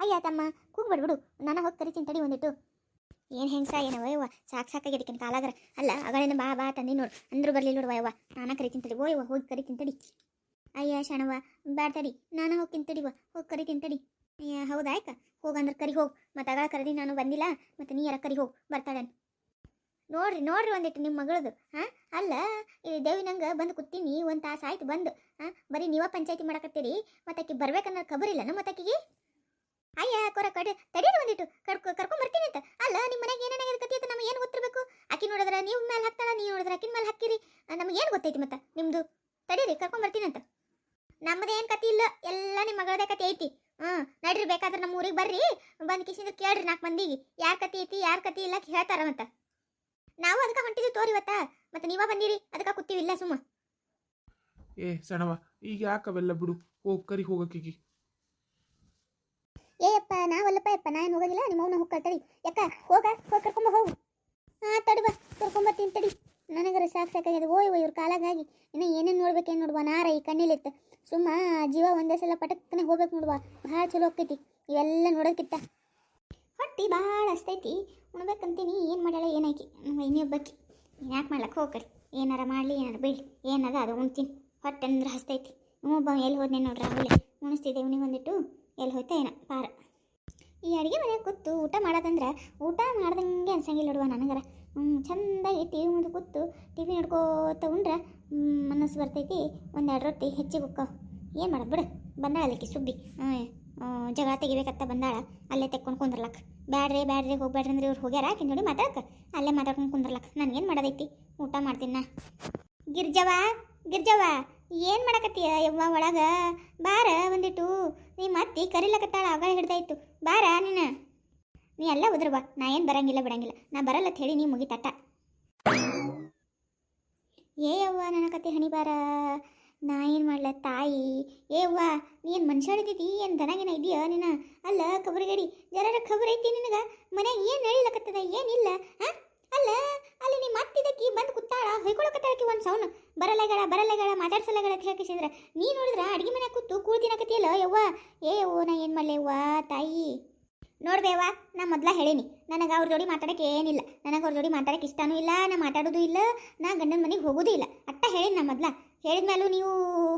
ಅಯ್ಯ ತಮ್ಮ, ಕೂಗ್ಬೇಡ ಬಿಡು. ನಾನು ಹೋಗಿ ಕರಿತೀನಿ ತಡಿ ಒಂದಿಟ್ಟು. ಏನು ಹೆಂಗ್ಸ ಏನವ ಯವ್ವ? ಸಾಕು ಸಾಕಾಗಿದ್ದಕ್ಕಿನ ಕಾಲಾಗರ. ಅಲ್ಲ, ಅಗಳಿಂದ ಬಾ ಬಾ ತಂದಿ ನೋಡು. ಅಂದ್ರೂ ಬರಲಿ ನೋಡುವ ಯವ್ವ. ನಾನು ಕರಿತೀನಿ ತಡಿ. ಓಯವ್ವ ಯವ್ವ, ಹೋಗಿ ಕರಿತೀನಿ ತಡಿ. ಅಯ್ಯ ಶಣವ ಬ್ಯಾಡ ತಡಿ. ನಾನು ಹೋಗಿ ತಡಿವ ಹೋಗಿ ಕರಿತೀನಿ ತಡಿ. ಅಯ್ಯ, ಹೌದಾ ಹೋಗ ಹೋಗಂದ್ರೆ ಕರಿ ಹೋಗಿ. ಮತ್ತು ಅಗಳ ಕರೆದಿ ನಾನು ಬಂದಿಲ್ಲ. ಮತ್ತು ನೀ ಯಾರ ಕರಿ ಹೋಗಿ. ಬರ್ತಾಳೆ ನೋಡ್ರಿ ನೋಡ್ರಿ ಒಂದಿಟ್ಟು ನಿಮ್ಮ ಮಗಳದು. ಹಾಂ ಅಲ್ಲ, ಈ ದೇವಿನಂಗೆ ಬಂದು ಕೂತೀನಿ. ಒಂದು ತಾಸು ಆಯ್ತು ಬಂದು. ಹಾಂ ಬರೀ ನೀವ ಪಂಚಾಯತಿ ಮಾಡಕತ್ತೀರಿ. ಮತ್ತೆ ಆಕೆ ಬರ್ಬೇಕನ್ನೋ ಖಬರ್ ಇಲ್ಲ ನಮ್ಮ ಮತ್ತಾಕಿಗೆ ಅಯ್ಯ, ಕೊರ ಕಡೆ, ತಡೀರಿ ಒಂದಿಟ್ಟು. ಕರ್ಕೊ, ಕರ್ಕೊಂಡ್ ಬರ್ತೀನಿ ಅಂತ. ಅಲ್ಲ ನಿಮ್ಮ ಮನೆಗೆ ಏನೇನಾಗಿದೆ ಕತಿ ಅಂತ ನಮಗೆ ಏನು ಗೊತ್ತಿರಬೇಕು? ಆಕಿ ನೋಡಿದ್ರೆ ನೀವು ಮೇಲೆ ಹಾಕ್ತಾಳ, ನೀವು ನೋಡಿದ್ರೆ ಆಕಿನ ಮೇಲೆ ಹಾಕಿರಿ ನಮಗೆ ಏನು ಗೊತ್ತೈತಿ ಮತ್ತೆ ನಿಮ್ಮದು ತಡೀರಿ, ಕರ್ಕೊಂಡ್ ಬರ್ತೀನಿ ಅಂತ. ನಮ್ಮದೇನು ಕತಿ ಇಲ್ಲ, ಎಲ್ಲ ನಿಮ್ಮ ಮಗಳದೇ ಕತಿ ಐತಿ. ಹ್ಞೂ ನಡ್ರಿ, ಬೇಕಾದ್ರೆ ನಮ್ಮ ಊರಿಗೆ ಬರ್ರಿ. ಬಂದು ಕಿಸಿಂದ್ರೆ ಕೇಳ್ರಿ ನಾಲ್ಕು ಮಂದಿಗೆ. ಯಾರ ಕತಿ ಐತಿ, ಯಾರ ಕತಿ ಇಲ್ಲ ಹೇಳ್ತಾರ ಮತ್ತ. ನಾವು ಅದಕ್ಕೆ ಹೊಂಟಿದ್ವಿ ತೋರಿ ಇವತ್ತ. ಮತ್ತೆ ನೀವ ಬಂದಿರಿ ಅದಕ್ಕೆ ಕೂತೀವಿ ಇಲ್ಲ ಸುಮ್ಮ. ಏ ಸಣವ ಈಗ ಯಾಕವೆಲ್ಲ ಬಿಡು? ಹೋಗಿ, ಕರಿ ಏಯಪ್ಪ ನಾವಲ್ಲಪ್ಪ ಯಪ್ಪ ನಾ ಏನು ಹೋಗೋದಿಲ್ಲ, ನಿಮ್ಮ ಅವನ ಹೋಗಿ ತಡಿ ಯಾಕ, ಹೋಗ, ಹೋಗಿ ಕರ್ಕೊಂಬ, ಹೋಗು. ಹಾಂ ತಡಿ ಬಾ ಕರ್ಕೊಂಬರ್ತೀನಿ ತಡಿ. ನನಗರ ಸಾಕು ಸಾಕಾಗಿದೆ. ಓಯ್ ಇವ್ರ ಕಾಲಾಗಾಗಿ. ಇನ್ನು ಏನೇನು ನೋಡ್ಬೇಕೇನು ನೋಡುವ ನಾರ ಈ ಕಣ್ಣಿಲಿತ್ತು. ಸುಮ್ಮ ಜೀವ ಒಂದೇ ಸಲ ಪಟಕ್ಕನೆ ಹೋಗ್ಬೇಕು ನೋಡುವ ಭಾಳ ಚಲೋ ಹೋಗ್ತೈತಿ ಇವೆಲ್ಲ ನೋಡೋದಕ್ಕಿಂತ ಹೊಟ್ಟಿ ಭಾಳ ಹಸ್ತೈತಿ. ಉಣ್ಬೇಕಂತೀನಿ. ಏನು ಮಾಡ್ಯಾಳ, ಏನಾಕಿ? ನಮ್ಮ ಇನ್ನಿ ಯಾಕೆ ಮಾಡ್ಲಕ್ಕೆ? ಹೋಗ್ರಿ ಏನಾರ ಮಾಡಲಿ, ಏನಾರ ಬಿಡಿ ಏನದ ಅದು ಉಣ್ತೀನಿ. ಹೊಟ್ಟೆ ಅಂದ್ರೆ ಹಸ್ತೈತಿ. ಒಬ್ಬ ಎಲ್ಲಿ ಹೋದ್ನೆ ನೋಡ್ರಿ ರಾಹುಲೆ ಉಣಿಸ್ತಿದ್ದೆ ಇವನಿಗೆ ಒಂದಿಟ್ಟು ಎಲ್ಲಿ ಹೋಯ್ತಾ ಏನ, ಪಾರ. ಈ ಅಡುಗೆ ಮನೆಯಾಗ ಕೂತು ಊಟ ಮಾಡೋದಂದ್ರೆ ಊಟ ಮಾಡ್ದಂಗೆ ಅನ್ಸಂಗಿಲ್ಲ ನೋಡುವ ನನಗರ. ಚಂದಾಗಿ ಟಿ ವಿ ಮುಂದೆ ಕೂತು ಟಿ ವಿ ನೋಡ್ಕೋತ ಉಂಡ್ರೆ ಮನಸ್ಸು ಬರ್ತೈತಿ, ಒಂದೆರಡು ರೊಟ್ಟಿ ಹೆಚ್ಚಿಗೆ ಉಕ್ಕ ಏನು ಮಾಡೋದು ಬಿಡು, ಬಂದಾಳ ಅಲ್ಲಿಕ್ಕೆ ಸುಬ್ಬಿ. ಜಗಳ ತೆಗಿಬೇಕತ್ತ ಬಂದಾಳ, ಅಲ್ಲೇ ತೆಕ್ಕೊಂಡು ಕುಂದ್ರಲಕ್ಕ ಬ್ಯಾಡ್ರಿ ಬ್ಯಾಡ್ರಿ ಹೋಗ್ಬೇಡ್ರಿ ಅಂದ್ರೆ ಇವ್ರು ಹೋಗ್ಯಾರ, ಆಕಿನ ನೋಡಿ ಮಾತಾಡಕ್ಕೆ ಅಲ್ಲೇ ಮಾತಾಡ್ಕೊಂಡು ಕುಂದ್ರಲಕ್ಕ ನನಗೇನು ಮಾಡೋದೈತಿ? ಊಟ ಮಾಡ್ತೀನಿ ನಾ. ಗಿರ್ಜವ ಗಿರ್ಜವ ಏನು ಮಾಡಕತ್ತೀಯ ಯವ್ವ ಒಳಗೆ? ಬಾರ ಒಂದಿಟ್ಟು ನೀ ಮತ್ತಿ ಕರಿಲಕತ್ತಾಳ ಆಗ ಹಿಡ್ದಾಯ್ತು. ಬಾರ ನೀನು. ನೀ ಎಲ್ಲ ಉದ್ರ ಬಾ. ನಾ ಏನು ಬರಂಗಿಲ್ಲ ಬಿಡಂಗಿಲ್ಲ. ನಾ ಬರಲ್ಲ ಹೇಳಿ ನೀ ಮುಗಿತಟ್ಟ. ಏ ಯವ್ವ ನನ್ನ ಕತೆ ಹಣಿ ಬಾರ. ನಾ ಏನು ಮಾಡಲ ತಾಯಿ? ಏ ಅವ್ವ ನೀ ಏನು ಮನುಷ್ಯ ಹಿಡಿದಿದ್ದಿ ಏನು ದನಗಿನ ಇದೆಯಾ ನೀನು? ಅಲ್ಲ, ಕಬರಿಗಡಿ ಜರರ ಖಬರ್ ಐತಿ ನಿನಗೆ? ಮನೆಗೆ ಏನು ನಡಿಲಕತ್ತದ? ಏನಿಲ್ಲ, ಹಾಂ? ಅಲ್ಲ, ಅಲ್ಲಿ ನೀ ಮತ್ತಿದ್ದಕ್ಕಿ ಬಂದು ಕುತ್ತಾಳ ಹೊಯ್ಕೊಳಕತ್ತಾಳಕ್ಕೆ ಒಂದು ಸೌನ್ ಬರಲ್ಲಗಳ ಬರಲ್ಲಗಳ ಮಾತಾಡ್ಸಲ್ಲಗಳ ಅಂತ ಹೇಳ್ಕಿಸಿದ್ರ ನೀ ನೋಡಿದ್ರ ಅಡಿಗೆ ಮನೆ ಕೂತು ಕೂಳು ತಿನ್ನಕತ್ತಿಯಲ್ಲ ಯವ್ವ? ಏ, ಓ, ನಾ ಏನು ಮಾಡ್ಲೆ ಯವ್ವ, ತಾಯಿ? ನೋಡ್ಬೇವ ನಾ ಮೊದ್ಲ ಹೇಳೀನಿ. ನನಗೆ ಅವ್ರ ಜೋಡಿ ಮಾತಾಡಕ್ಕೆ ಏನಿಲ್ಲ. ನನಗೆ ಅವ್ರ ಜೋಡಿ ಮಾತಾಡಕ್ಕೆ ಇಷ್ಟನೂ ಇಲ್ಲ, ನಾ ಮಾತಾಡೋದು ಇಲ್ಲ, ನಾ ಗಂಡನ ಮನೆಗೆ ಹೋಗೋದು ಇಲ್ಲ. ಅಟ್ಟ ಹೇಳೀನಿ ನಾ ಮೊದ್ಲ. ಹೇಳಿದ್ಮೇಲೂ ನೀವು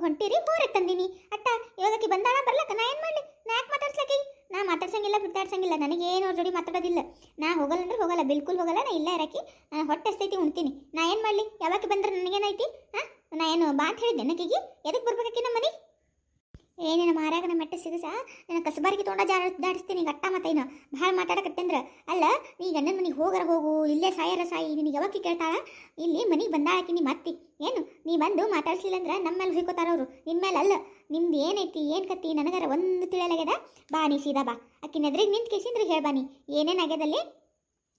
ಹೊಂಟಿರಿ ಬೋರಕ್ಕೆ ತಂದೀನಿ ಅಟ್ಟ ಇವಾಗಕ್ಕೆ ಬಂದಾಳ, ಬರ್ಲಕ್ಕ? ನಾ ಏನು ಮಾಡಲಿ? ನಾ ಯಾಕೆ ಮಾತಾಡ್ಸ್ಲಕ್ಕೆ? ನಾ ಮಾತಾಡ್ಸಂಗಿಲ್ಲ ಬಿಟ್ಟಾಡ್ಸಂಗಿಲ್ಲ ನನಗೇನು ಅವ್ರ ಜೋಡಿ ಮಾತಾಡೋದಿಲ್ಲ. ನಾ ಹೋಗಲ್ಲ ಅಂದ್ರೆ ಹೋಗಲ್ಲ, ಬಿಲ್ಕುಲ್ ಹೋಗಲ್ಲ, ನಾ ಇಲ್ಲ ಇರಕ್ಕೆ ನಾನು ಹೊಟ್ಟೆ ಎಸ್ತೈತಿ ಉಣ್ತೀನಿ. ನಾ ಏನು ಮಾಡಲಿ? ಯಾವಾಗ ಬಂದ್ರೆ ನನಗೇನೈತಿ ಹಾಂ ನಾ ಏನು ಬಾತ್ ಹೇಳಿದ್ದೆ ನನಗೆ ಎದಕ್ಕೆ ಬರ್ಬೇಕಾಕಿ ನಮ್ಮ ಮನೆ ಏನೇನು ಮಾರಾಗ ನಮ್ಮ ಮೆಟ್ಟ ಸಿಗಸ? ನನ್ನ ಕಸಬಾರಿಗೆ ತೊಗೊಂಡ ಜಾ ಜಾಡಿಸ್ತೀನಿ ಮತ್ತೆ ಮತ್ತೇನು ಭಾಳ ಮಾತಾಡಕತ್ತಂದ್ರ. ಅಲ್ಲ, ನೀ ಗಂಡನ ಮನೆಗೆ ಹೋಗರ ಹೋಗು, ಇಲ್ಲೇ ಸಾಯರ ಸಾಯಿ, ನಿನಗೆ ಯಾವಾಗ ಕೇಳ್ತಾಳ? ಇಲ್ಲಿ ಮನೆಗೆ ಬಂದಾಳಕಿ ನಿಮ್ಮ ಮತ್ತಿ ಏನು? ನೀ ಬಂದು ಮಾತಾಡ್ಸಿಲ್ಲ ಅಂದ್ರೆ ನಮ್ಮಲ್ಲಿ ಹುಯ್ಕೋತಾರ ಅವರು. ನಿನ್ನ ಮೇಲೆ ಅಲ್ಲ. ನಿಮ್ದು ಏನೈತಿ, ಏನು ಕತ್ತಿ ನನಗರ ಒಂದು ತಿಳಿಯಲಾಗ್ಯದ? ಬಾ ನೀ ಸೀದಾ ಬಾ. ಅಕ್ಕಿ ನದ್ರಿಗೆ ನಿಂತು ಕೇಸಿಂದ್ರೆ ಹೇಳ್ಬಾ ನೀ. ಏನೇನು ಆಗ್ಯದಲ್ಲಿ?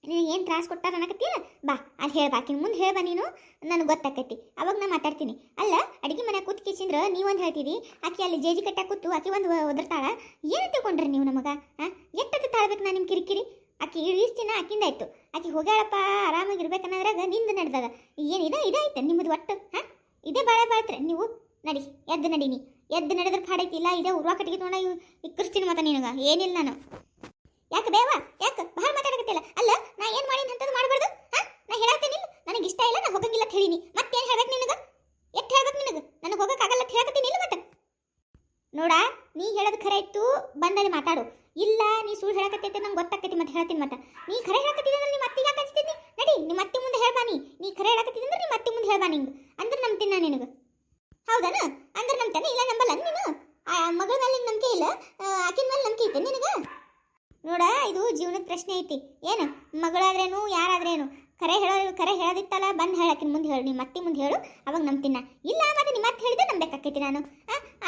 ನಿನಗೆ ಏನು ತ್ರಾಸ ಕೊಟ್ಟಾರ ಅನ್ನಕತ್ತೀಯಲ್ಲ? ಬಾ, ಅಲ್ಲಿ ಹೇಳ್ಬಾ ಆಕಿನ ಮುಂದೆ ಹೇಳ್ಬಾ ನೀನು. ನನಗೆ ಗೊತ್ತಾಕೈತಿ. ಅವಾಗ ನಾ ಮಾತಾಡ್ತೀನಿ. ಅಲ್ಲ, ಅಡುಗೆ ಮನೆ ಕೂತ್ ಕಿಸಿಂದ್ರ ನೀವೊಂದು ಹೇಳ್ತೀರಿ? ಆಕೆ ಅಲ್ಲಿ ಜೇಜಿ ಕಟ್ಟ ಕೂತು ಆಕೆ ಒಂದು ಒದರ್ತಾಳ? ಏನು ತಿಳ್ಕೊಂಡ್ರಿ ನೀವು ನಮಗೆ ಹಾಂ ಎಷ್ಟೊತ್ತು ತಾಳ್ಬೇಕು ನಾ ನಿಮ್ಮ ಕಿರಿಕಿರಿ? ಆಕೆ ಇಳಿಸ್ತೀನ ಆಕಿಂದ ಆಯ್ತು. ಆಕೆ ಹೋಗ್ಯಾಳಪ್ಪ, ಆರಾಮಾಗಿ ಇರ್ಬೇಕನ್ನೋದ್ರಾಗ ನಿಂದು ನಡೆದಾಗ ಏನು ಇದ ಇದಾಯ್ತು ನಿಮ್ಮದು ಒಟ್ಟು, ಹಾಂ? ಇದೇ ಬಾಳೆ ಬಾಳ್ತ್ರೆ. ನೀವು ನಡಿ, ಎದ್ದು ನಡೀನಿ. ಎದ್ದು ನಡೆದ್ರೆ ಪಾಡೈತಿಲ್ಲ, ಇದೇ ಉರ್ವಾ ಕಟ್ಟಿಗೆ ತೊಗೊಂಡ ಇಕ್ಕರಿಸ್ತೀನಿ ಮತ್ತೆ ನಿನಗೆ. ಏನಿಲ್ಲ ನಾನು. ಯಾಕೆ ಬೇವ? ಯಾಕೆ? ಭಾಳ ಮಾತಾಡಕತ್ತಿಲ್ಲ ಅಲ್ಲ, ನಾ ಏನು ಮಾಡೀನಿ ಅಂತದ್ದು ಮಾಡಬಾರ್ದು? ಹಾಂ? ನಾ ಹೇಳಾಕತ್ತೀನಿ ನನಗೆ ಇಷ್ಟ ಇಲ್ಲ, ನಾ ಹೋಗಂಗಿಲ್ಲ ಅಂತ ಹೇಳಿನಿ. ಮತ್ತೆ ಏನು ಹೇಳ್ಬೇಕು ನಿನಗೆ? ಎಷ್ಟು ಹೇಳ್ಬೇಕು ನಿನಗೆ? ನನಗೆ ಹೋಗೋಕ್ಕಾಗಲ್ಲ ಅಂತ ಹೇಳಕತ್ತೀನಿ ಇಲ್ಲ ಮತ್ತೆ? ನೋಡ, ನೀ ಹೇಳೋದು ಖರೆ ಇತ್ತು, ಬಂದಲ್ಲಿ ಮಾತಾಡು. ಇಲ್ಲ, ನೀ ಸುಳ್ಳು ಹೇಳಕತ್ತೈತೆ, ನಂಗೆ ಗೊತ್ತಾಕೈತಿ ಮತ್ತೆ ಹೇಳ್ತೀನಿ ಮತ್ತೆ. ನೀ ಖರೆ ಹೇಳಕತ್ತಿದ್ದೆ ಅಂದ್ರೆ ನಿಮ್ಮ ಅತ್ತಿಗೆ ಯಾಕೆ ಅನ್ಸ್ತೀನಿ ನಡಿ ನಿಮ್ಮ ಅತ್ತಿ ಮುಂದೆ ಹೇಳ್ಬಾ ನೀ. ನೀ ಖರೆ ಹೇಳಕತ್ತಿದ್ದೆ ಅಂದ್ರೆ ನಿಮ್ಮ ಮುಂದೆ ಹೇಳ್ಬಾ ನಿಂಗೆ. ಅಂದ್ರೆ ನಂಬ್ತೀನಿ ನಾನು ನಿನಗೆ. ಹೌದನ? ಅಂದ್ರೆ ನಂಬ್ತಾನೆ? ಇಲ್ಲ, ನಂಬಲ್ಲ ನೀನು? ಆ ಮಗಳ ಮೇಲೆ ನಂಬಿಕೆ ಇಲ್ಲ? ಆಕಿನ ಮೇಲೆ ನಂಬಿಕೆ ಐತೆ ನಿನಗೆ? ನೋಡ, ಇದು ಜೀವನದ ಪ್ರಶ್ನೆ ಐತಿ. ಏನು? ಮಗಳಾದ್ರೇನು, ಯಾರಾದ್ರೇನು? ಕರೆ ಹೇಳೋ, ಕರೆ ಹೇಳೋದಿತ್ತಲ್ಲ, ಬಂದು ಹೇಳಕ್ಕಿನ ಮುಂದೆ ಹೇಳು ನಿಮ್ಮ ಅತ್ತಿ ಮುಂದೆ ಹೇಳು, ಅವಾಗ ನಂಬ್ತೀನ. ಇಲ್ಲ, ಮತ್ತೆ ನಿಮ್ಮ ಅತ್ತೆ ಹೇಳಿದ್ರೆ ನಂಬೇಕಾಕೈತಿ ನಾನು.